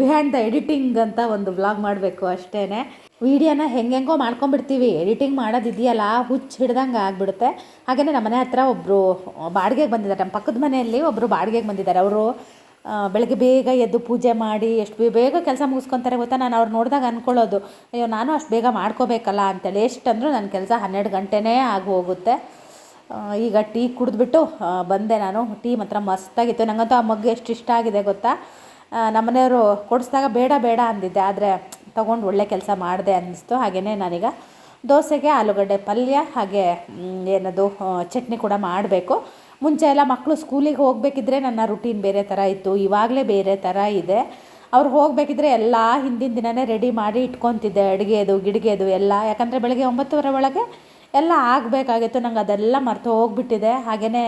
[SPEAKER 1] ಬಿಹ್ಯಾಂಡ್ ದ ಎಡಿಟಿಂಗ್ ಅಂತ ಒಂದು ವ್ಲಾಗ್ ಮಾಡಬೇಕು ಅಷ್ಟೇ ವೀಡಿಯೋನ ಹೆಂಗೆಂಗೋ ಮಾಡ್ಕೊಂಬಿಡ್ತೀವಿ ಎಡಿಟಿಂಗ್ ಮಾಡೋದಿದೆಯಲ್ಲ, ಹುಚ್ಚು ಹಿಡ್ದಂಗೆ ಆಗಿಬಿಡುತ್ತೆ. ಹಾಗೆಯೇ ನಮ್ಮ ಮನೆ ಹತ್ರ ಒಬ್ಬರು ಬಾಡಿಗೆಗೆ ಬಂದಿದ್ದಾರೆ. ನಮ್ಮ ಪಕ್ಕದ ಮನೆಯಲ್ಲಿ ಒಬ್ಬರು ಬಾಡಿಗೆಗೆ ಬಂದಿದ್ದಾರೆ. ಅವರು ಬೆಳಗ್ಗೆ ಬೇಗ ಎದ್ದು ಪೂಜೆ ಮಾಡಿ, ಎಷ್ಟು ಬೇಗ ಕೆಲಸ ಮುಗಿಸ್ಕೊತಾರೆ ಗೊತ್ತಾ? ನಾನು ಅವ್ರು ನೋಡಿದಾಗ ಅಂದ್ಕೊಳ್ಳೋದು ಅಯ್ಯೋ, ನಾನು ಅಷ್ಟು ಬೇಗ ಮಾಡ್ಕೋಬೇಕಲ್ಲ ಅಂತೇಳಿ. ಎಷ್ಟಂದರೂ ನನ್ನ ಕೆಲಸ ಹನ್ನೆರಡು ಗಂಟೆನೇ ಆಗಿ ಹೋಗುತ್ತೆ. ಈಗ ಟೀ ಕುಡಿದ್ಬಿಟ್ಟು ಬಂದೆ ನಾನು. ಟೀ ಮಾತ್ರ ಮಸ್ತಾಗಿತ್ತು. ನನಗಂತೂ ಆ ಮಗ್ಗು ಎಷ್ಟು ಇಷ್ಟ ಆಗಿದೆ ಗೊತ್ತಾ? ನಮ್ಮನೆಯವರು ಕೊಡಿಸ್ದಾಗ ಬೇಡ ಬೇಡ ಅಂದಿದ್ದೆ. ಆದರೆ ತೊಗೊಂಡು ಒಳ್ಳೆ ಕೆಲಸ ಮಾಡಿದೆ ಅನ್ನಿಸ್ತು. ಹಾಗೆಯೇ ನಾನೀಗ ದೋಸೆಗೆ ಆಲೂಗಡ್ಡೆ ಪಲ್ಯ, ಹಾಗೆ ಏನದು ಚಟ್ನಿ ಕೂಡ ಮಾಡಬೇಕು. ಮುಂಚೆ ಎಲ್ಲ ಮಕ್ಕಳು ಸ್ಕೂಲಿಗೆ ಹೋಗಬೇಕಿದ್ರೆ ನನ್ನ ರುಟೀನ್ ಬೇರೆ ಥರ ಇತ್ತು, ಇವಾಗಲೇ ಬೇರೆ ಥರ ಇದೆ. ಅವ್ರು ಹೋಗಬೇಕಿದ್ರೆ ಎಲ್ಲ ಹಿಂದಿನ ದಿನವೇ ರೆಡಿ ಮಾಡಿ ಇಟ್ಕೊತಿದ್ದೆ, ಅಡುಗೆದು, ಗಿಡಿಗೆದು ಎಲ್ಲ. ಯಾಕಂದರೆ ಬೆಳಗ್ಗೆ ಒಂಬತ್ತುವರೆ ಒಳಗೆ ಎಲ್ಲ ಆಗಬೇಕಾಗಿತ್ತು, ನಂಗೆ ಅದೆಲ್ಲ ಮರೆತು ಹೋಗ್ಬಿಟ್ಟಿದೆ. ಹಾಗೆಯೇ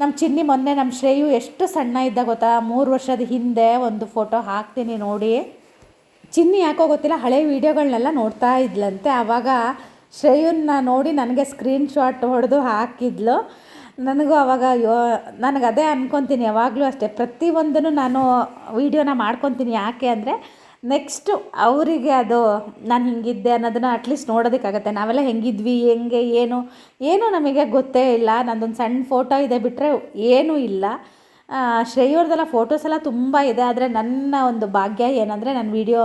[SPEAKER 1] ನಮ್ಮ ಚಿನ್ನಿ ಮೊನ್ನೆ ನಮ್ಮ ಶ್ರೇಯು ಎಷ್ಟು ಸಣ್ಣ ಇದ್ದ ಗೊತ್ತಾ? ಮೂರು ವರ್ಷದ ಹಿಂದೆ ಒಂದು ಫೋಟೋ ಹಾಕ್ತೀನಿ ನೋಡಿ. ಚಿನ್ನಿ ಯಾಕೋ ಗೊತ್ತಿಲ್ಲ, ಹಳೆ ವೀಡಿಯೋಗಳನ್ನೆಲ್ಲ ನೋಡ್ತಾ ಇದ್ಲಂತೆ. ಆವಾಗ ಶ್ರೇಯನ್ನ ನೋಡಿ ನನಗೆ ಸ್ಕ್ರೀನ್ಶಾಟ್ ಹೊಡೆದು ಹಾಕಿದ್ಲು. ನನಗೂ ಅವಾಗ ಯೋ, ನನಗೆ ಅದೇ ಅನ್ಕೊತೀನಿ, ಯಾವಾಗಲೂ ಅಷ್ಟೇ. ಪ್ರತಿಯೊಂದನ್ನು ನಾನು ವೀಡಿಯೋನ ಮಾಡ್ಕೊತೀನಿ. ಯಾಕೆ ಅಂದರೆ ನೆಕ್ಸ್ಟು ಅವರಿಗೆ ಅದು ನಾನು ಹಿಂಗಿದ್ದೆ ಅನ್ನೋದನ್ನು ಅಟ್ಲೀಸ್ಟ್ ನೋಡೋದಕ್ಕಾಗತ್ತೆ. ನಾವೆಲ್ಲ ಹೆಂಗಿದ್ವಿ, ಹೆಂಗೆ, ಏನು, ಏನೂ ನಮಗೆ ಗೊತ್ತೇ ಇಲ್ಲ. ನಂದೊಂದು ಸಣ್ಣ ಫೋಟೋ ಇದೆ ಬಿಟ್ಟರೆ ಏನೂ ಇಲ್ಲ. ಶ್ರೇಯೋರ್ದೆಲ್ಲ ಫೋಟೋಸ್ ಎಲ್ಲ ತುಂಬ ಇದೆ. ಆದರೆ ನನ್ನ ಒಂದು ಭಾಗ್ಯ ಏನಂದರೆ, ನಾನು ವೀಡಿಯೋ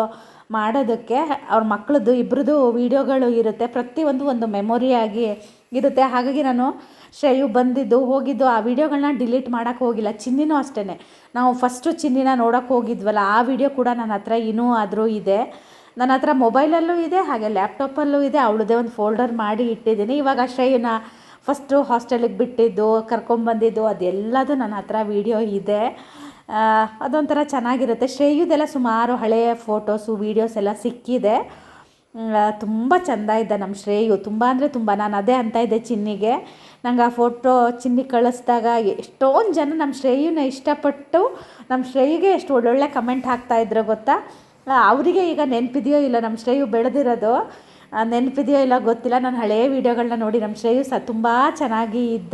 [SPEAKER 1] ಮಾಡೋದಕ್ಕೆ, ಅವ್ರ ಮಕ್ಕಳದ್ದು ಇಬ್ಬರದ್ದು ವೀಡಿಯೋಗಳು ಇರುತ್ತೆ. ಪ್ರತಿಯೊಂದು ಒಂದು ಮೆಮೊರಿಯಾಗಿ ಇರುತ್ತೆ. ಹಾಗಾಗಿ ನಾನು ಶ್ರೇಯು ಬಂದಿದ್ದು, ಹೋಗಿದ್ದು, ಆ ವಿಡಿಯೋಗಳನ್ನ ಡಿಲೀಟ್ ಮಾಡೋಕ್ಕೆ ಹೋಗಿಲ್ಲ. ಚಿನ್ನಿನೂ ಅಷ್ಟೇ ನಾವು ಫಸ್ಟು ಚಿನ್ನಿನ ನೋಡೋಕ್ಕೆ ಹೋಗಿದ್ವಲ್ಲ, ಆ ವಿಡಿಯೋ ಕೂಡ ನನ್ನ ಹತ್ರ ಇನ್ನೂ ಆದರೂ ಇದೆ. ನನ್ನ ಹತ್ರ ಮೊಬೈಲಲ್ಲೂ ಇದೆ, ಹಾಗೆ ಲ್ಯಾಪ್ಟಾಪಲ್ಲೂ ಇದೆ. ಅವಳದೇ ಒಂದು ಫೋಲ್ಡರ್ ಮಾಡಿ ಇಟ್ಟಿದ್ದೀನಿ. ಇವಾಗ ಶ್ರೇಯನ ಫಸ್ಟು ಹಾಸ್ಟೆಲಿಗೆ ಬಿಟ್ಟಿದ್ದು ಕರ್ಕೊಂಬಂದಿದ್ದು ಅದೆಲ್ಲದು ನನ್ನ ಹತ್ರ ವೀಡಿಯೋ ಇದೆ. ಅದೊಂಥರ ಚೆನ್ನಾಗಿರುತ್ತೆ. ಶ್ರೇಯುದೆಲ್ಲ ಸುಮಾರು ಹಳೆಯ ಫೋಟೋಸು ವೀಡಿಯೋಸ್ ಎಲ್ಲ ಸಿಕ್ಕಿದೆ. ತುಂಬ ಚೆಂದ ಇದ್ದ ನಮ್ಮ ಶ್ರೇಯು. ತುಂಬ ಅಂದರೆ ತುಂಬ. ನಾನು ಅದೇ ಅಂತ ಇದ್ದೆ ಚಿನ್ನಿಗೆ. ನಂಗೆ ಆ ಫೋಟೋ ಚಿನ್ನಿ ಕಳಿಸ್ದಾಗ ಎಷ್ಟೊಂದು ಜನ ನಮ್ಮ ಶ್ರೇಯುನ ಇಷ್ಟಪಟ್ಟು ನಮ್ಮ ಶ್ರೇಯಿಗೆ ಎಷ್ಟು ಒಳ್ಳೊಳ್ಳೆ ಕಮೆಂಟ್ ಹಾಕ್ತಾಯಿದ್ರು ಗೊತ್ತಾ? ಅವರಿಗೆ ಈಗ ನೆನಪಿದೆಯೋ ಇಲ್ಲ ನಮ್ಮ ಶ್ರೇಯು ಬೆಳೆದಿರೋದು? ನೆನಪಿದೆಯೋ ಇಲ್ಲ ಗೊತ್ತಿಲ್ಲ. ನಾನು ಹಳೆಯ ವೀಡಿಯೋಗಳನ್ನ ನೋಡಿ ನಮ್ಮ ಶ್ರೇಯು ಸಹ ತುಂಬ ಚೆನ್ನಾಗಿ ಇದ್ದ.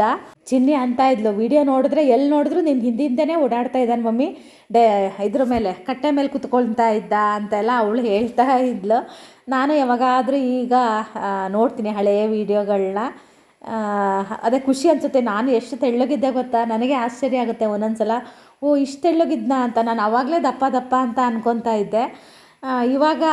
[SPEAKER 1] ಚಿನ್ನಿ ಅಂತ ಇದ್ಲು. ವಿಡಿಯೋ ನೋಡಿದ್ರೆ ಎಲ್ಲಿ ನೋಡಿದ್ರು ನಿನ್ನ ಹಿಂದಿಂದನೇ ಓಡಾಡ್ತಾ ಇದ್ದಾನೆ ಮಮ್ಮಿ. ಡೇ, ಇದ್ರ ಮೇಲೆ, ಕಟ್ಟೆ ಮೇಲೆ ಕುತ್ಕೊಳ್ತಾ ಇದ್ದ ಅಂತೆಲ್ಲ ಅವಳು ಹೇಳ್ತಾ ಇದ್ಲು. ನಾನು ಯಾವಾಗಾದರೂ ಈಗ ನೋಡ್ತೀನಿ ಹಳೆಯ ವೀಡಿಯೋಗಳನ್ನ ಅದೇ ಖುಷಿ ಅನಿಸುತ್ತೆ, ನಾನು ಎಷ್ಟು ತೆಳ್ಳಗಿದ್ದೆ ಗೊತ್ತಾ? ನನಗೆ ಆಶ್ಚರ್ಯ ಆಗುತ್ತೆ ಒಂದೊಂದು ಸಲ ಓ, ಇಷ್ಟು ತೆಳ್ಳಗಿದ್ನಾ ಅಂತ. ನಾನು ಆವಾಗಲೇ ದಪ್ಪ ದಪ್ಪ ಅಂತ ಅನ್ಕೊತಾ ಇದ್ದೆ. ಇವಾಗ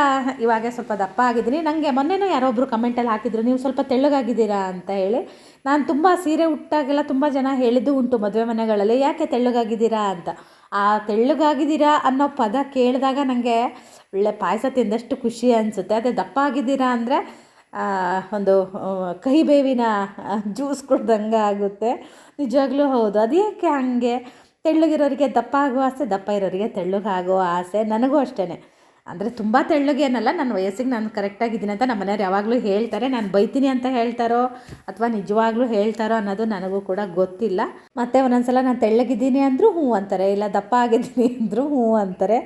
[SPEAKER 1] ಇವಾಗ ಸ್ವಲ್ಪ ದಪ್ಪ ಆಗಿದ್ದೀನಿ. ನನಗೆ ಮೊನ್ನೆನೂ ಯಾರೊಬ್ಬರು ಕಮೆಂಟಲ್ಲಿ ಹಾಕಿದ್ರು, ನೀವು ಸ್ವಲ್ಪ ತೆಳ್ಳಗಾಗಿದ್ದೀರಾ ಅಂತ ಹೇಳಿ. ನಾನು ತುಂಬ ಸೀರೆ ಉಟ್ಟಾಗೆಲ್ಲ ತುಂಬ ಜನ ಹೇಳಿದ್ದು ಉಂಟು ಮದುವೆ ಮನೆಗಳಲ್ಲಿ, ಯಾಕೆ ತೆಳ್ಳಗಾಗಿದ್ದೀರಾ ಅಂತ. ಆ, ತೆಳ್ಳಗಾಗಿದ್ದೀರಾ ಅನ್ನೋ ಪದ ಕೇಳಿದಾಗ ನನಗೆ ಒಳ್ಳೆ ಪಾಯಸ ತಿಂದಷ್ಟು ಖುಷಿ ಅನಿಸುತ್ತೆ. ಅದೇ ದಪ್ಪ ಆಗಿದ್ದೀರಾ ಅಂದರೆ ಒಂದು ಕಹಿಬೇವಿನ ಕಹಿ ಬೇವಿನ ಜ್ಯೂಸ್ ಕುಡ್ದಂಗೆ ಆಗುತ್ತೆ. ನಿಜವಾಗ್ಲೂ ಹೌದು. ಅದೇಕೆ ಹಾಗೆ? ತೆಳ್ಳಗಿರೋರಿಗೆ ದಪ್ಪ ಆಗುವ ಆಸೆ, ದಪ್ಪ ಇರೋರಿಗೆ ತೆಳ್ಳಗಾಗೋ ಆಸೆ ನನಗೂ ಅಷ್ಟೇ ಅಂದರೆ ತುಂಬ ತೆಳ್ಳಗೇನಲ್ಲ ನನ್ನ ವಯಸ್ಸಿಗೆ ನಾನು ಕರೆಕ್ಟಾಗಿದ್ದೀನಿ ಅಂತ ನಮ್ಮ ಮನೆಯವ್ರು ಯಾವಾಗಲೂ ಹೇಳ್ತಾರೆ. ನಾನು ಬೈತೀನಿ ಅಂತ ಹೇಳ್ತಾರೋ ಅಥವಾ ನಿಜವಾಗ್ಲೂ ಹೇಳ್ತಾರೋ ಅನ್ನೋದು ನನಗೂ ಕೂಡ ಗೊತ್ತಿಲ್ಲ. ಮತ್ತು ಒಂದೊಂದ್ಸಲ ನಾನು ತೆಳ್ಳಗಿದ್ದೀನಿ ಅಂದರೂ ಹ್ಞೂ ಅಂತಾರೆ, ಇಲ್ಲ ದಪ್ಪ ಆಗಿದ್ದೀನಿ ಅಂದರೂ ಹ್ಞೂ ಅಂತಾರೆ.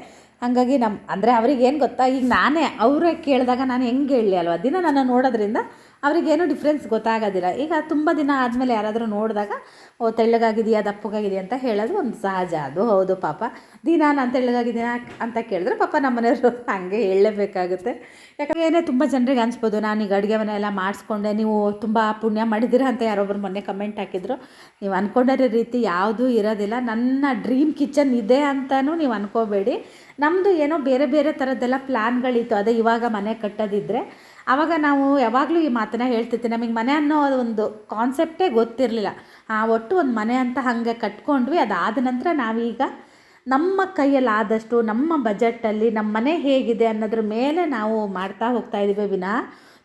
[SPEAKER 1] ಹಾಗಾಗಿ ನಮ್ಮ ಅಂದರೆ ಅವ್ರಿಗೆ ಏನು ಗೊತ್ತಾ? ಈಗ ನಾನೇ ಅವರೇ ಕೇಳಿದಾಗ ನಾನು ಹೆಂಗೆ ಹೇಳಲಿ ಅಲ್ವಾ? ದಿನ ನನ್ನ ನೋಡೋದ್ರಿಂದ ಅವ್ರಿಗೇನು ಡಿಫ್ರೆನ್ಸ್ ಗೊತ್ತಾಗೋದಿಲ್ಲ. ಈಗ ತುಂಬ ದಿನ ಆದಮೇಲೆ ಯಾರಾದರೂ ನೋಡಿದಾಗ, ಓ, ತೆಳ್ಳಗಾಗಿದೆಯಾ, ದಪ್ಪಗಾಗಿದೆಯಾ ಅಂತ ಹೇಳೋದು ಒಂದು ಸಹಜ. ಅದು ಹೌದು ಪಾಪ. ದಿನ ನಾನು ತೆಳ್ಳಗಾಗಿದ್ದೀನ ಅಂತ ಕೇಳಿದ್ರೆ ಪಾಪ ನಮ್ಮ ಮನೆಯವರು *laughs* ಹಾಗೆ ಹೇಳಲೇಬೇಕಾಗುತ್ತೆ. ಯಾಕಂದರೆ ಏನೇ ತುಂಬ ಜನರಿಗೆ ಅನಿಸ್ಬೋದು ಈಗ ಅಡುಗೆ ಮನೆ ಎಲ್ಲ ಮಾಡಿಸ್ಕೊಂಡೆ, ನೀವು ತುಂಬ ಪುಣ್ಯ ಮಾಡಿದ್ದೀರಾ ಅಂತ ಯಾರೊಬ್ಬರು ಮೊನ್ನೆ ಕಮೆಂಟ್ ಹಾಕಿದ್ರು. ನೀವು ಅಂದ್ಕೊಂಡಿರೋ ರೀತಿ ಯಾವುದೂ ಇರೋದಿಲ್ಲ. ನನ್ನ ಡ್ರೀಮ್ ಕಿಚನ್ ಇದೆ ಅಂತಲೂ ನೀವು ಅನ್ಕೋಬೇಡಿ. ನಮ್ಮದು ಏನೋ ಬೇರೆ ಬೇರೆ ಥರದ್ದೆಲ್ಲ ಪ್ಲ್ಯಾನ್ಗಳಿತ್ತು ಅದೇ ಇವಾಗ ಮನೆ ಕಟ್ಟೋದಿದ್ರೆ ಆವಾಗ ನಾವು ಯಾವಾಗಲೂ ಈ ಮಾತನ್ನ ಹೇಳ್ತಿರ್ತೀವಿ. ನಮಗೆ ಮನೆ ಅನ್ನೋ ಒಂದು ಕಾನ್ಸೆಪ್ಟೇ ಗೊತ್ತಿರಲಿಲ್ಲ. ಆ ಒಟ್ಟು ಒಂದು ಮನೆ ಅಂತ ಹಾಗೆ ಕಟ್ಕೊಂಡ್ವಿ. ಅದಾದ ನಂತರ ನಾವೀಗ ನಮ್ಮ ಕೈಯಲ್ಲಿ ಆದಷ್ಟು ನಮ್ಮ ಬಜೆಟ್ಟಲ್ಲಿ ನಮ್ಮ ಮನೆ ಹೇಗಿದೆ ಅನ್ನೋದ್ರ ಮೇಲೆ ನಾವು ಮಾಡ್ತಾ ಹೋಗ್ತಾ ಇದ್ದೀವಿ ವಿನಃ.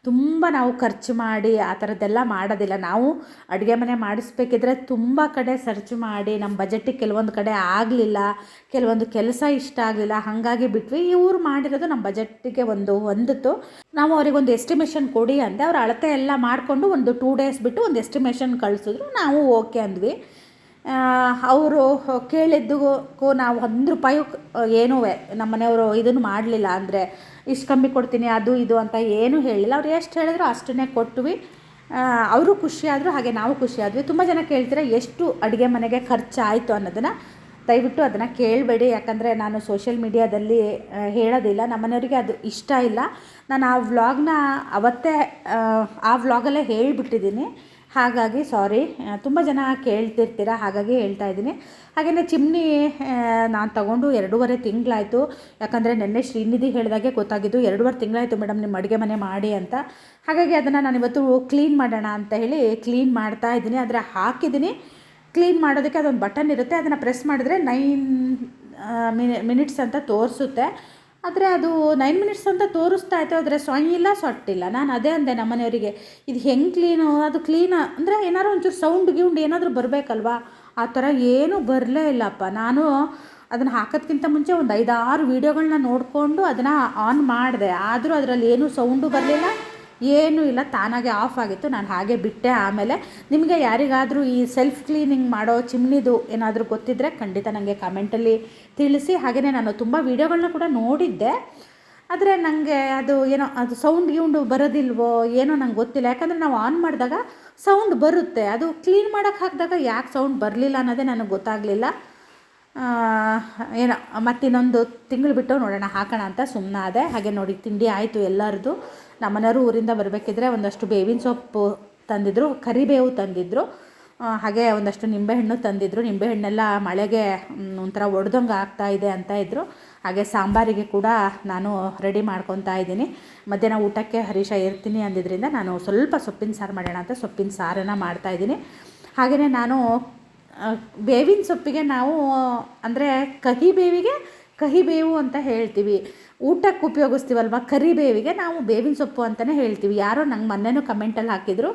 [SPEAKER 1] ತುಂಬ ನಾವು ಖರ್ಚು ಮಾಡಿ ಆ ಥರದ್ದೆಲ್ಲ ಮಾಡೋದಿಲ್ಲ. ನಾವು ಅಡುಗೆ ಮನೆ ಮಾಡಿಸ್ಬೇಕಿದ್ರೆ ತುಂಬ ಕಡೆ ಸರ್ಚ್ ಮಾಡಿ ನಮ್ಮ ಬಜೆಟಿಗೆ ಕೆಲವೊಂದು ಕಡೆ ಆಗಲಿಲ್ಲ, ಕೆಲವೊಂದು ಕೆಲಸ ಇಷ್ಟ ಆಗಲಿಲ್ಲ. ಹಾಗಾಗಿ ಬಿಟ್ವಿ ಇವರು ಮಾಡಿರೋದು ನಮ್ಮ ಬಜೆಟ್ಟಿಗೆ ಒಂದು ಹೊಂದಿತ್ತು ನಾವು ಅವ್ರಿಗೊಂದು ಎಸ್ಟಿಮೇಷನ್ ಕೊಡಿ ಅಂದೆ. ಅವ್ರು ಅಳತೆ ಎಲ್ಲ ಮಾಡಿಕೊಂಡು ಒಂದು ಟೂ ಡೇಸ್ ಬಿಟ್ಟು ಒಂದು ಎಸ್ಟಿಮೇಷನ್ ಕಳಿಸಿದ್ರು. ನಾವು ಓಕೆ ಅಂದ್ವಿ. ಅವರು ಕೇಳಿದ್ದಕ್ಕೂ ನಾವು ಒಂದು ರೂಪಾಯಿ ಏನೂ ನಮ್ಮ ಮನೆಯವರು ಇದನ್ನು ಮಾಡಲಿಲ್ಲ ಅಂದರೆ ಇಷ್ಟು ಕಮ್ಮಿ ಕೊಡ್ತೀನಿ, ಅದು ಇದು ಅಂತ ಏನೂ ಹೇಳಿಲ್ಲ. ಅವ್ರು ಎಷ್ಟು ಹೇಳಿದ್ರು ಅಷ್ಟನ್ನೇ ಕೊಟ್ವಿ. ಅವರು ಖುಷಿಯಾದರು ಹಾಗೆ ನಾವು ಖುಷಿಯಾದ್ವಿ ತುಂಬ ಜನ ಕೇಳ್ತೀರ, ಎಷ್ಟು ಅಡುಗೆ ಮನೆಗೆ ಖರ್ಚಾಯಿತು ಅನ್ನೋದನ್ನು? ದಯವಿಟ್ಟು ಅದನ್ನು ಕೇಳಬೇಡಿ. ಯಾಕಂದರೆ ನಾನು ಸೋಷಿಯಲ್ ಮೀಡಿಯಾದಲ್ಲಿ ಹೇಳೋದಿಲ್ಲ. ನಮ್ಮನೆಯವರಿಗೆ ಅದು ಇಷ್ಟ ಇಲ್ಲ. ನಾನು ಆ ವ್ಲಾಗ್ನ ಅವತ್ತೇ, ಆ ವ್ಲಾಗಲ್ಲೇ ಹೇಳಿಬಿಟ್ಟಿದ್ದೀನಿ. ಹಾಗಾಗಿ ಸಾರಿ ತುಂಬ ಜನ ಕೇಳ್ತಿರ್ತೀರ, ಹಾಗಾಗಿ ಹೇಳ್ತಾ ಇದ್ದೀನಿ. ಹಾಗೆಯೇ ಚಿಮ್ನಿ ನಾನು ತಗೊಂಡು ಎರಡೂವರೆ ತಿಂಗಳಾಯಿತು. ಯಾಕಂದರೆ ನೆನ್ನೆ ಶ್ರೀನಿಧಿ ಹೇಳಿದಾಗೆ ಗೊತ್ತಾಗಿದ್ದು ಎರಡೂವರೆ ತಿಂಗಳಾಯಿತು ಮೇಡಮ್ ನಿಮ್ಮ ಅಡುಗೆ ಮನೆ ಮಾಡಿ ಅಂತ. ಹಾಗಾಗಿ ಅದನ್ನು ನಾನು ಇವತ್ತು ಕ್ಲೀನ್ ಮಾಡೋಣ ಅಂತ ಹೇಳಿ ಕ್ಲೀನ್ ಮಾಡ್ತಾ ಇದ್ದೀನಿ. ಆದರೆ ಹಾಕಿದ್ದೀನಿ. ಕ್ಲೀನ್ ಮಾಡೋದಕ್ಕೆ ಅದೊಂದು ಬಟನ್ ಇರುತ್ತೆ. ಅದನ್ನು ಪ್ರೆಸ್ ಮಾಡಿದ್ರೆ ನೈನ್ ಮಿನಿ, ಮಿನಿಟ್ಸ್ ಅಂತ ತೋರಿಸುತ್ತೆ. ಆದರೆ ಅದು ನೈನ್ ಮಿನಿಟ್ಸ್ ಅಂತ ತೋರಿಸ್ತಾ ಇತ್ತು, ಆದರೆ ಸೊಣ್ಣಿಲ್ಲ ಸೊಟ್ಟಿಲ್ಲ. ನಾನು ಅದೇ ಅಂದೆ ನಮ್ಮ ಮನೆಯವರಿಗೆ ಇದು ಹೆಂಗೆ ಕ್ಲೀನು ಅದು ಕ್ಲೀನ ಅಂದರೆ ಏನಾದ್ರು ಒಂಚೂರು ಸೌಂಡ್ ಗಿಂಡ್ ಏನಾದರೂ ಬರಬೇಕಲ್ವಾ? ಆ ಥರ ಏನೂ ಬರಲೇ ಇಲ್ಲಪ್ಪ. ನಾನು ಅದನ್ನು ಹಾಕೋದ್ಕಿಂತ ಮುಂಚೆ ಒಂದು ಐದಾರು ವೀಡಿಯೋಗಳನ್ನ ನೋಡಿಕೊಂಡು ಅದನ್ನು ಆನ್ ಮಾಡಿದೆ. ಆದರೂ ಅದರಲ್ಲಿ ಏನೂ ಸೌಂಡು ಬರಲಿಲ್ಲ. ಏನೂ ಇಲ್ಲ, ತಾನಾಗೆ ಆಫ್ ಆಗಿತ್ತು. ನಾನು ಹಾಗೆ ಬಿಟ್ಟೆ ಆಮೇಲೆ. ನಿಮಗೆ ಯಾರಿಗಾದರೂ ಈ ಸೆಲ್ಫ್ ಕ್ಲೀನಿಂಗ್ ಮಾಡೋ ಚಿಮ್ನಿದು ಏನಾದರೂ ಗೊತ್ತಿದ್ದರೆ ಖಂಡಿತ ನನಗೆ ಕಮೆಂಟಲ್ಲಿ ತಿಳಿಸಿ. ಹಾಗೆಯೇ ನಾನು ತುಂಬ ವೀಡಿಯೋಗಳನ್ನ ಕೂಡ ನೋಡಿದ್ದೆ. ಆದರೆ ನನಗೆ ಅದು ಏನೋ, ಅದು ಸೌಂಡ್ ಗೀಂಡು ಬರೋದಿಲ್ವೋ ಏನೋ ನಂಗೆ ಗೊತ್ತಿಲ್ಲ. ಯಾಕಂದರೆ ನಾವು ಆನ್ ಮಾಡಿದಾಗ ಸೌಂಡ್ ಬರುತ್ತೆ. ಅದು ಕ್ಲೀನ್ ಮಾಡೋಕ್ಕೆ ಹಾಕಿದಾಗ ಯಾಕೆ ಸೌಂಡ್ ಬರಲಿಲ್ಲ ಅನ್ನೋದೇ ನನಗೆ ಗೊತ್ತಾಗಲಿಲ್ಲ. ಏನೋ, ಮತ್ತಿನ್ನೊಂದು ತಿಂಗಳು ಬಿಟ್ಟು ನೋಡೋಣ, ಹಾಕೋಣ ಅಂತ ಸುಮ್ಮನಾದೆ ಹಾಗೆ ನೋಡಿ, ತಿಂಡಿ ಆಯಿತು ಎಲ್ಲರದು. ನಮ್ಮನೆಯವರು ಊರಿಂದ ಬರಬೇಕಿದ್ರೆ ಒಂದಷ್ಟು ಬೇವಿನ ಸೊಪ್ಪು ತಂದಿದ್ದರು ಕರಿಬೇವು ತಂದಿದ್ದರು ಹಾಗೆ ಒಂದಷ್ಟು ನಿಂಬೆಹಣ್ಣು ತಂದಿದ್ದರು ನಿಂಬೆಹಣ್ಣೆಲ್ಲ ಮಳೆಗೆ ಒಂಥರ ಒಡೆದಂಗೆ ಆಗ್ತಾ ಇದೆ ಅಂತ ಇದ್ದರು ಹಾಗೆ ಸಾಂಬಾರಿಗೆ ಕೂಡ ನಾನು ರೆಡಿ ಮಾಡ್ಕೊತಾ ಇದ್ದೀನಿ. ಮಧ್ಯಾಹ್ನ ಊಟಕ್ಕೆ ಹರೀಶ ಇರ್ತೀನಿ ಅಂದಿದ್ದರಿಂದ ನಾನು ಸ್ವಲ್ಪ ಸೊಪ್ಪಿನ ಸಾರು ಮಾಡೋಣ ಅಂತ ಸೊಪ್ಪಿನ ಸಾರನ್ನು ಮಾಡ್ತಾಯಿದ್ದೀನಿ ಹಾಗೆಯೇ ನಾನು ಬೇವಿನ ಸೊಪ್ಪಿಗೆ ನಾವು, ಅಂದರೆ ಕಹಿ ಬೇವಿಗೆ ಕಹಿ ಬೇವು ಅಂತ ಹೇಳ್ತೀವಿ. ಊಟಕ್ಕೆ ಉಪಯೋಗಿಸ್ತೀವಲ್ವ? ಕರಿಬೇವಿಗೆ ನಾವು ಬೇವಿನ ಸೊಪ್ಪು ಅಂತಲೇ ಹೇಳ್ತೀವಿ. ಯಾರೋ ನಂಗೆ ಮೊನ್ನೆನೂ ಕಮೆಂಟಲ್ಲಿ ಹಾಕಿದರು,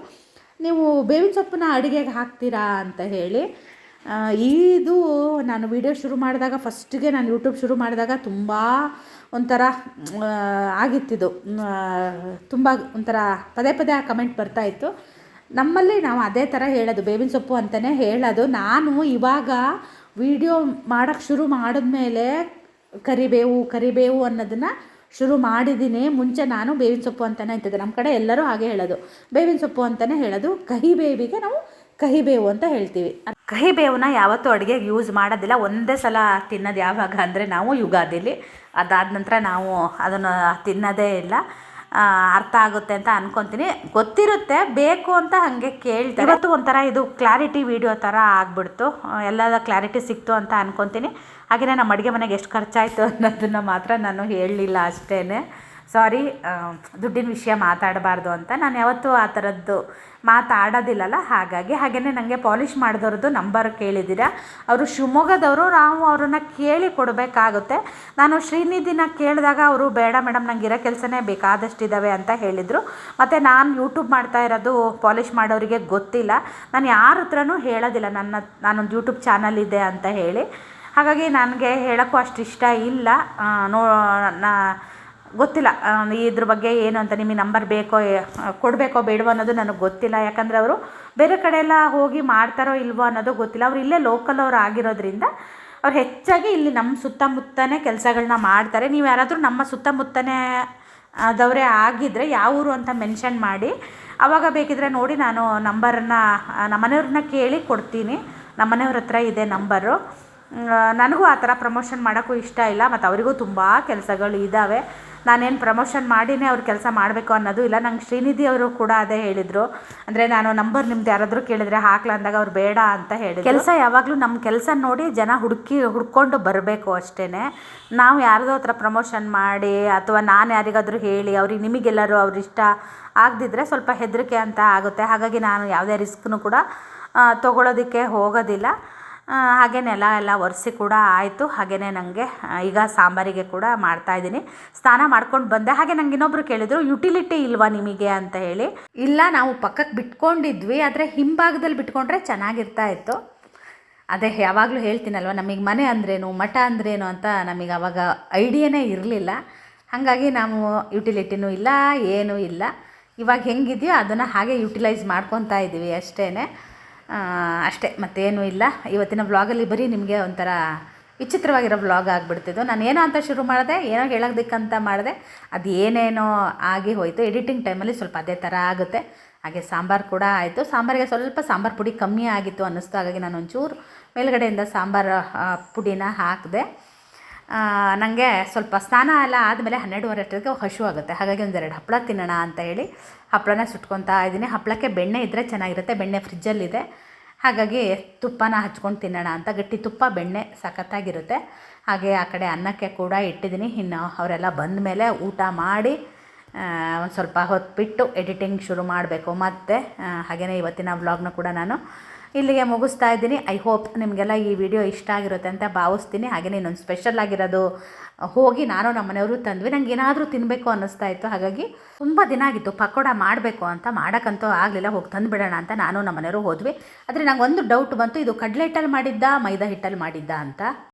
[SPEAKER 1] ನೀವು ಬೇವಿನ ಸೊಪ್ಪನ್ನ ಅಡುಗೆಗೆ ಹಾಕ್ತೀರಾ ಅಂತ ಹೇಳಿ. ಇದು ನಾನು ವೀಡಿಯೋ ಶುರು ಮಾಡಿದಾಗ ಫಸ್ಟಿಗೆ ನಾನು ಯೂಟ್ಯೂಬ್ ಶುರು ಮಾಡಿದಾಗ ತುಂಬ ಒಂಥರ ಆಗಿತ್ತಿದು. ತುಂಬ ಒಂಥರ ಪದೇ ಪದೇ ಆ ಕಮೆಂಟ್ ಬರ್ತಾಯಿತ್ತು ನಮ್ಮಲ್ಲಿ ನಾವು ಅದೇ ಥರ ಹೇಳೋದು, ಬೇವಿನ ಸೊಪ್ಪು ಅಂತಲೇ ಹೇಳೋದು. ನಾನು ಇವಾಗ ವೀಡಿಯೋ ಮಾಡೋಕ್ಕೆ ಶುರು ಮಾಡಿದ್ಮೇಲೆ ಕರಿಬೇವು ಕರಿಬೇವು ಅನ್ನೋದನ್ನು ಶುರು ಮಾಡಿದ್ದೀನಿ ಮುಂಚೆ ನಾನು ಬೇವಿನ ಸೊಪ್ಪು ಅಂತಲೇ ಹೇಳ್ತಿದ್ದೆ ನಮ್ಮ ಕಡೆ ಎಲ್ಲರೂ ಹಾಗೆ ಹೇಳೋದು. ಬೇವಿನ ಸೊಪ್ಪು ಅಂತಲೇ ಹೇಳೋದು. ಕಹಿ ಬೇವಿಗೆ ನಾವು ಕಹಿ ಬೇವು ಅಂತ ಹೇಳ್ತೀವಿ. ಕಹಿ ಬೇವನ್ನ ಯಾವತ್ತೂ ಅಡುಗೆಗೆ ಯೂಸ್ ಮಾಡೋದಿಲ್ಲ. ಒಂದೇ ಸಲ ತಿನ್ನೋದು ಯಾವಾಗ ಅಂದರೆ ನಾವು ಯುಗಾದಿಲಿ. ಅದಾದ ನಂತರ ನಾವು ಅದನ್ನು ತಿನ್ನೋದೇ ಇಲ್ಲ. ಅರ್ಥ ಆಗುತ್ತೆ ಅಂತ ಅನ್ಕೊತೀನಿ. ಗೊತ್ತಿರುತ್ತೆ, ಬೇಕು ಅಂತ ಹಾಗೆ ಕೇಳ್ತಾರೆ. ಇವತ್ತು ಒಂಥರ ಇದು ಕ್ಲಾರಿಟಿ ವಿಡಿಯೋ ಥರ ಆಗ್ಬಿಡ್ತು. ಎಲ್ಲ ಕ್ಲಾರಿಟಿ ಸಿಕ್ತು ಅಂತ ಅನ್ಕೊತೀನಿ. ಹಾಗೆಯೇ ನಮ್ಮ ಅಡುಗೆ ಮನೆಗೆ ಎಷ್ಟು ಖರ್ಚಾಯಿತು ಅನ್ನೋದನ್ನು ಮಾತ್ರ ನಾನು ಹೇಳಲಿಲ್ಲ ಅಷ್ಟೇ ಸಾರಿ ದುಡ್ಡಿನ ವಿಷಯ ಮಾತಾಡಬಾರ್ದು ಅಂತ. ನಾನು ಯಾವತ್ತೂ ಆ ಥರದ್ದು ಮಾತಾಡೋದಿಲ್ಲಲ್ಲ, ಹಾಗಾಗಿ ಹಾಗೆಯೇ ನನಗೆ ಪಾಲಿಷ್ ಮಾಡಿದವ್ರದ್ದು ನಂಬರ್ ಕೇಳಿದ್ದೀರಾ? ಅವರು ಶಿವಮೊಗ್ಗದವರು, ನಾವು ಅವ್ರನ್ನ ಕೇಳಿ ಕೊಡಬೇಕಾಗುತ್ತೆ. ನಾನು ಶ್ರೀನಿಧಿನ ಕೇಳಿದಾಗ ಅವರು, ಬೇಡ ಮೇಡಮ್, ನಂಗೆ ಇರೋ ಕೆಲಸನೇ ಬೇಕಾದಷ್ಟಿದ್ದಾವೆ ಅಂತ ಹೇಳಿದರು. ಮತ್ತು ನಾನು ಯೂಟ್ಯೂಬ್ ಮಾಡ್ತಾ ಇರೋದು ಪಾಲಿಷ್ ಮಾಡೋರಿಗೆ ಗೊತ್ತಿಲ್ಲ. ನಾನು ಯಾರ ಹತ್ರನೂ ಹೇಳೋದಿಲ್ಲ. ನನ್ನ, ನಾನೊಂದು ಯೂಟ್ಯೂಬ್ ಚಾನಲ್ ಇದೆ ಅಂತ ಹೇಳಿ. ಹಾಗಾಗಿ ನನಗೆ ಹೇಳೋಕ್ಕೂ ಅಷ್ಟು ಇಷ್ಟ ಇಲ್ಲ. ನೋ, ನಾ, ಗೊತ್ತಿಲ್ಲ. ಇದ್ರ ಬಗ್ಗೆ ಏನು ಅಂತ ನಿಮಗೆ ನಂಬರ್ ಬೇಕೋ ಕೊಡಬೇಕೋ ಬೇಡವೋ ಅನ್ನೋದು ನನಗೆ ಗೊತ್ತಿಲ್ಲ. ಯಾಕಂದರೆ ಅವರು ಬೇರೆ ಕಡೆ ಎಲ್ಲ ಹೋಗಿ ಮಾಡ್ತಾರೋ ಇಲ್ವೋ ಅನ್ನೋದು ಗೊತ್ತಿಲ್ಲ. ಅವ್ರು ಇಲ್ಲೇ ಲೋಕಲ್ ಅವ್ರು ಆಗಿರೋದ್ರಿಂದ ಅವ್ರು ಹೆಚ್ಚಾಗಿ ಇಲ್ಲಿ ನಮ್ಮ ಸುತ್ತಮುತ್ತನೇ ಕೆಲಸಗಳನ್ನ ಮಾಡ್ತಾರೆ. ನೀವು ಯಾರಾದರೂ ನಮ್ಮ ಸುತ್ತಮುತ್ತನೇ ಆದವರೇ ಆಗಿದ್ದರೆ ಯಾವ ಊರು ಅಂತ ಮೆನ್ಷನ್ ಮಾಡಿ.
[SPEAKER 2] ಆವಾಗ ಬೇಕಿದ್ರೆ ನೋಡಿ ನಾನು ನಂಬರನ್ನು ನಮ್ಮನೆಯವ್ರನ್ನ ಕೇಳಿ ಕೊಡ್ತೀನಿ. ನಮ್ಮನೆಯವ್ರ ಹತ್ರ ಇದೆ ನಂಬರು. ನನಗೂ ಆ ಥರ ಪ್ರಮೋಷನ್ ಮಾಡೋಕ್ಕೂ ಇಷ್ಟ ಇಲ್ಲ, ಮತ್ತು ಅವರಿಗೂ ತುಂಬ ಕೆಲಸಗಳು ಇದ್ದಾವೆ ನಾನೇನು ಪ್ರಮೋಷನ್ ಮಾಡಿನೇ ಅವ್ರ ಕೆಲಸ ಮಾಡಬೇಕು ಅನ್ನೋದು ಇಲ್ಲ. ನಂಗೆ ಶ್ರೀನಿಧಿ ಅವರು ಕೂಡ ಅದೇ ಹೇಳಿದರು. ಅಂದರೆ ನಾನು ನಂಬರ್ ನಿಮ್ದು ಯಾರಾದರೂ ಕೇಳಿದರೆ ಹಾಕ್ಲ ಅಂದಾಗ ಅವ್ರು ಬೇಡ ಅಂತ ಹೇಳಿ ಕೆಲಸ ಯಾವಾಗಲೂ ನಮ್ಮ ಕೆಲಸ ನೋಡಿ ಜನ ಹುಡುಕಿ ಹುಡ್ಕೊಂಡು ಬರಬೇಕು ಅಷ್ಟೇ ನಾವು ಯಾರದೋ ಹತ್ರ ಪ್ರಮೋಷನ್ ಮಾಡಿ ಅಥವಾ ನಾನು ಯಾರಿಗಾದರೂ ಹೇಳಿ ಅವ್ರಿಗೆ ನಿಮಗೆಲ್ಲರೂ ಅವ್ರ ಇಷ್ಟ ಆಗದಿದ್ದರೆ ಸ್ವಲ್ಪ ಹೆದರಿಕೆ ಅಂತ ಆಗುತ್ತೆ. ಹಾಗಾಗಿ ನಾನು ಯಾವುದೇ ರಿಸ್ಕ್ನು ಕೂಡ ತೊಗೊಳೋದಕ್ಕೆ ಹೋಗೋದಿಲ್ಲ. ಹಾಗೆ ನೆಲ ಎಲ್ಲ ಒರೆಸಿ ಕೂಡ ಆಯಿತು. ಹಾಗೆಯೇ ನನಗೆ ಈಗ ಸಾಂಬಾರಿಗೆ ಕೂಡ ಮಾಡ್ತಾಯಿದ್ದೀನಿ ಸ್ನಾನ ಮಾಡ್ಕೊಂಡು ಬಂದೆ. ಹಾಗೆ ನಂಗೆ ಇನ್ನೊಬ್ರು ಕೇಳಿದರು ಯುಟಿಲಿಟಿ ಇಲ್ವಾ ನಿಮಗೆ? ಅಂತ ಹೇಳಿ. ಇಲ್ಲ, ನಾವು ಪಕ್ಕಕ್ಕೆ ಬಿಟ್ಕೊಂಡಿದ್ವಿ, ಆದರೆ ಹಿಂಭಾಗದಲ್ಲಿ ಬಿಟ್ಕೊಂಡ್ರೆ ಚೆನ್ನಾಗಿರ್ತಾ ಇತ್ತು. ಅದೇ ಯಾವಾಗಲೂ ಹೇಳ್ತೀನಲ್ವ, ನಮಗೆ ಮನೆ ಅಂದ್ರೇನು, ಮಠ ಅಂದ್ರೇನು ಅಂತ ನಮಗೆ ಅವಾಗ ಐಡಿಯಾನೇ ಇರಲಿಲ್ಲ. ಹಾಗಾಗಿ ನಾವು ಯುಟಿಲಿಟಿನೂ ಇಲ್ಲ, ಏನೂ ಇಲ್ಲ. ಇವಾಗ ಹೆಂಗಿದೆಯೋ ಅದನ್ನು ಹಾಗೆ ಯುಟಿಲೈಸ್ ಮಾಡ್ಕೊತಾ ಇದ್ದೀವಿ ಅಷ್ಟೇ ಅಷ್ಟೇ, ಮತ್ತೇನೂ ಇಲ್ಲ. ಇವತ್ತಿನ ವ್ಲಾಗಲ್ಲಿ ಬರೀ ನಿಮಗೆ ಒಂಥರ ವಿಚಿತ್ರವಾಗಿರೋ ವ್ಲಾಗ್ ಆಗಿಬಿಡ್ತಿದ್ದು ನಾನು ಏನೋ ಅಂತ ಶುರು ಮಾಡಿದೆ, ಏನೋ ಹೇಳೋದಕ್ಕಂತ ಮಾಡಿದೆ. ಅದು ಏನೇನೋ ಆಗಿ ಹೋಯಿತು. ಎಡಿಟಿಂಗ್ ಟೈಮಲ್ಲಿ ಸ್ವಲ್ಪ ಅದೇ ಥರ ಆಗುತ್ತೆ. ಹಾಗೆ ಸಾಂಬಾರು ಕೂಡ ಆಯಿತು. ಸಾಂಬಾರಿಗೆ ಸ್ವಲ್ಪ ಸಾಂಬಾರು ಪುಡಿ ಕಮ್ಮಿ ಆಗಿತ್ತು ಅನ್ನಿಸ್ತು. ಹಾಗಾಗಿ ನಾನು ಒಂಚೂರು ಮೇಲುಗಡೆಯಿಂದ ಸಾಂಬಾರು ಪುಡಿನ ಹಾಕಿದೆ. ನನಗೆ ಸ್ವಲ್ಪ ಸ್ನಾನ ಎಲ್ಲ ಆದಮೇಲೆ ಹನ್ನೆರಡುವರೆ ಅಷ್ಟೊತ್ತಿಗೆ ಹಶು ಆಗುತ್ತೆ ಹಾಗಾಗಿ ಒಂದೆರಡು ಹಪ್ಪಳ ತಿನ್ನೋಣ ಅಂತ ಹೇಳಿ ಹಪ್ಪಳನ ಸುಟ್ಕೊತಾ ಇದ್ದೀನಿ. ಹಪ್ಪಳಕ್ಕೆ ಬೆಣ್ಣೆ ಇದ್ದರೆ ಚೆನ್ನಾಗಿರುತ್ತೆ. ಬೆಣ್ಣೆ ಫ್ರಿಜ್ಜಲ್ಲಿದೆ. ಹಾಗಾಗಿ ತುಪ್ಪನ ಹಚ್ಕೊಂಡು ತಿನ್ನೋಣ ಅಂತ ಗಟ್ಟಿ ತುಪ್ಪ, ಬೆಣ್ಣೆ ಸಖತ್ತಾಗಿರುತ್ತೆ. ಹಾಗೆ ಆ ಕಡೆ ಅನ್ನಕ್ಕೆ ಕೂಡ ಇಟ್ಟಿದ್ದೀನಿ. ಇನ್ನು ಅವರೆಲ್ಲ ಬಂದ ಮೇಲೆ ಊಟ ಮಾಡಿ ಒಂದು ಸ್ವಲ್ಪ ಹೊತ್ತು ಬಿಟ್ಟು ಎಡಿಟಿಂಗ್ ಶುರು ಮಾಡಬೇಕು. ಮತ್ತು ಹಾಗೆಯೇ ಇವತ್ತಿನ ವ್ಲಾಗ್ನ ಕೂಡ ನಾನು ಇಲ್ಲಿಗೆ ಮುಗಿಸ್ತಾ ಇದ್ದೀನಿ. ಐ ಹೋಪ್ ನಿಮಗೆಲ್ಲ ಈ ವಿಡಿಯೋ ಇಷ್ಟ ಆಗಿರುತ್ತೆ ಅಂತ ಭಾವಿಸ್ತೀನಿ. ಹಾಗೆಯೇ ಇನ್ನೊಂದು ಸ್ಪೆಷಲ್ ಆಗಿರೋದು ಹೋಗಿ ನಾನು ನಮ್ಮ ಮನೆಯವರು ತಂದ್ವಿ. ನಂಗೆ ಏನಾದರೂ ತಿನ್ನಬೇಕು ಅನ್ನಿಸ್ತಾ ಇತ್ತು. ಹಾಗಾಗಿ ತುಂಬ ದಿನ ಆಗಿತ್ತು. ಪಕೋಡ ಮಾಡಬೇಕು ಅಂತ ಮಾಡೋಕ್ಕಂತೂ ಆಗಲಿಲ್ಲ. ಹೋಗಿ ತಂದುಬಿಡೋಣ ಅಂತ ನಾನು ನಮ್ಮ ಮನೆಯವರು ಹೋದ್ವಿ. ಆದರೆ ನಂಗೆ ಒಂದು ಡೌಟ್ ಬಂತು. ಇದು ಕಡಲೆ ಹಿಟ್ಟಲ್ಲಿ ಮಾಡಿದ್ದ, ಮೈದಾ ಹಿಟ್ಟಲ್ಲಿ ಮಾಡಿದ್ದ ಅಂತ.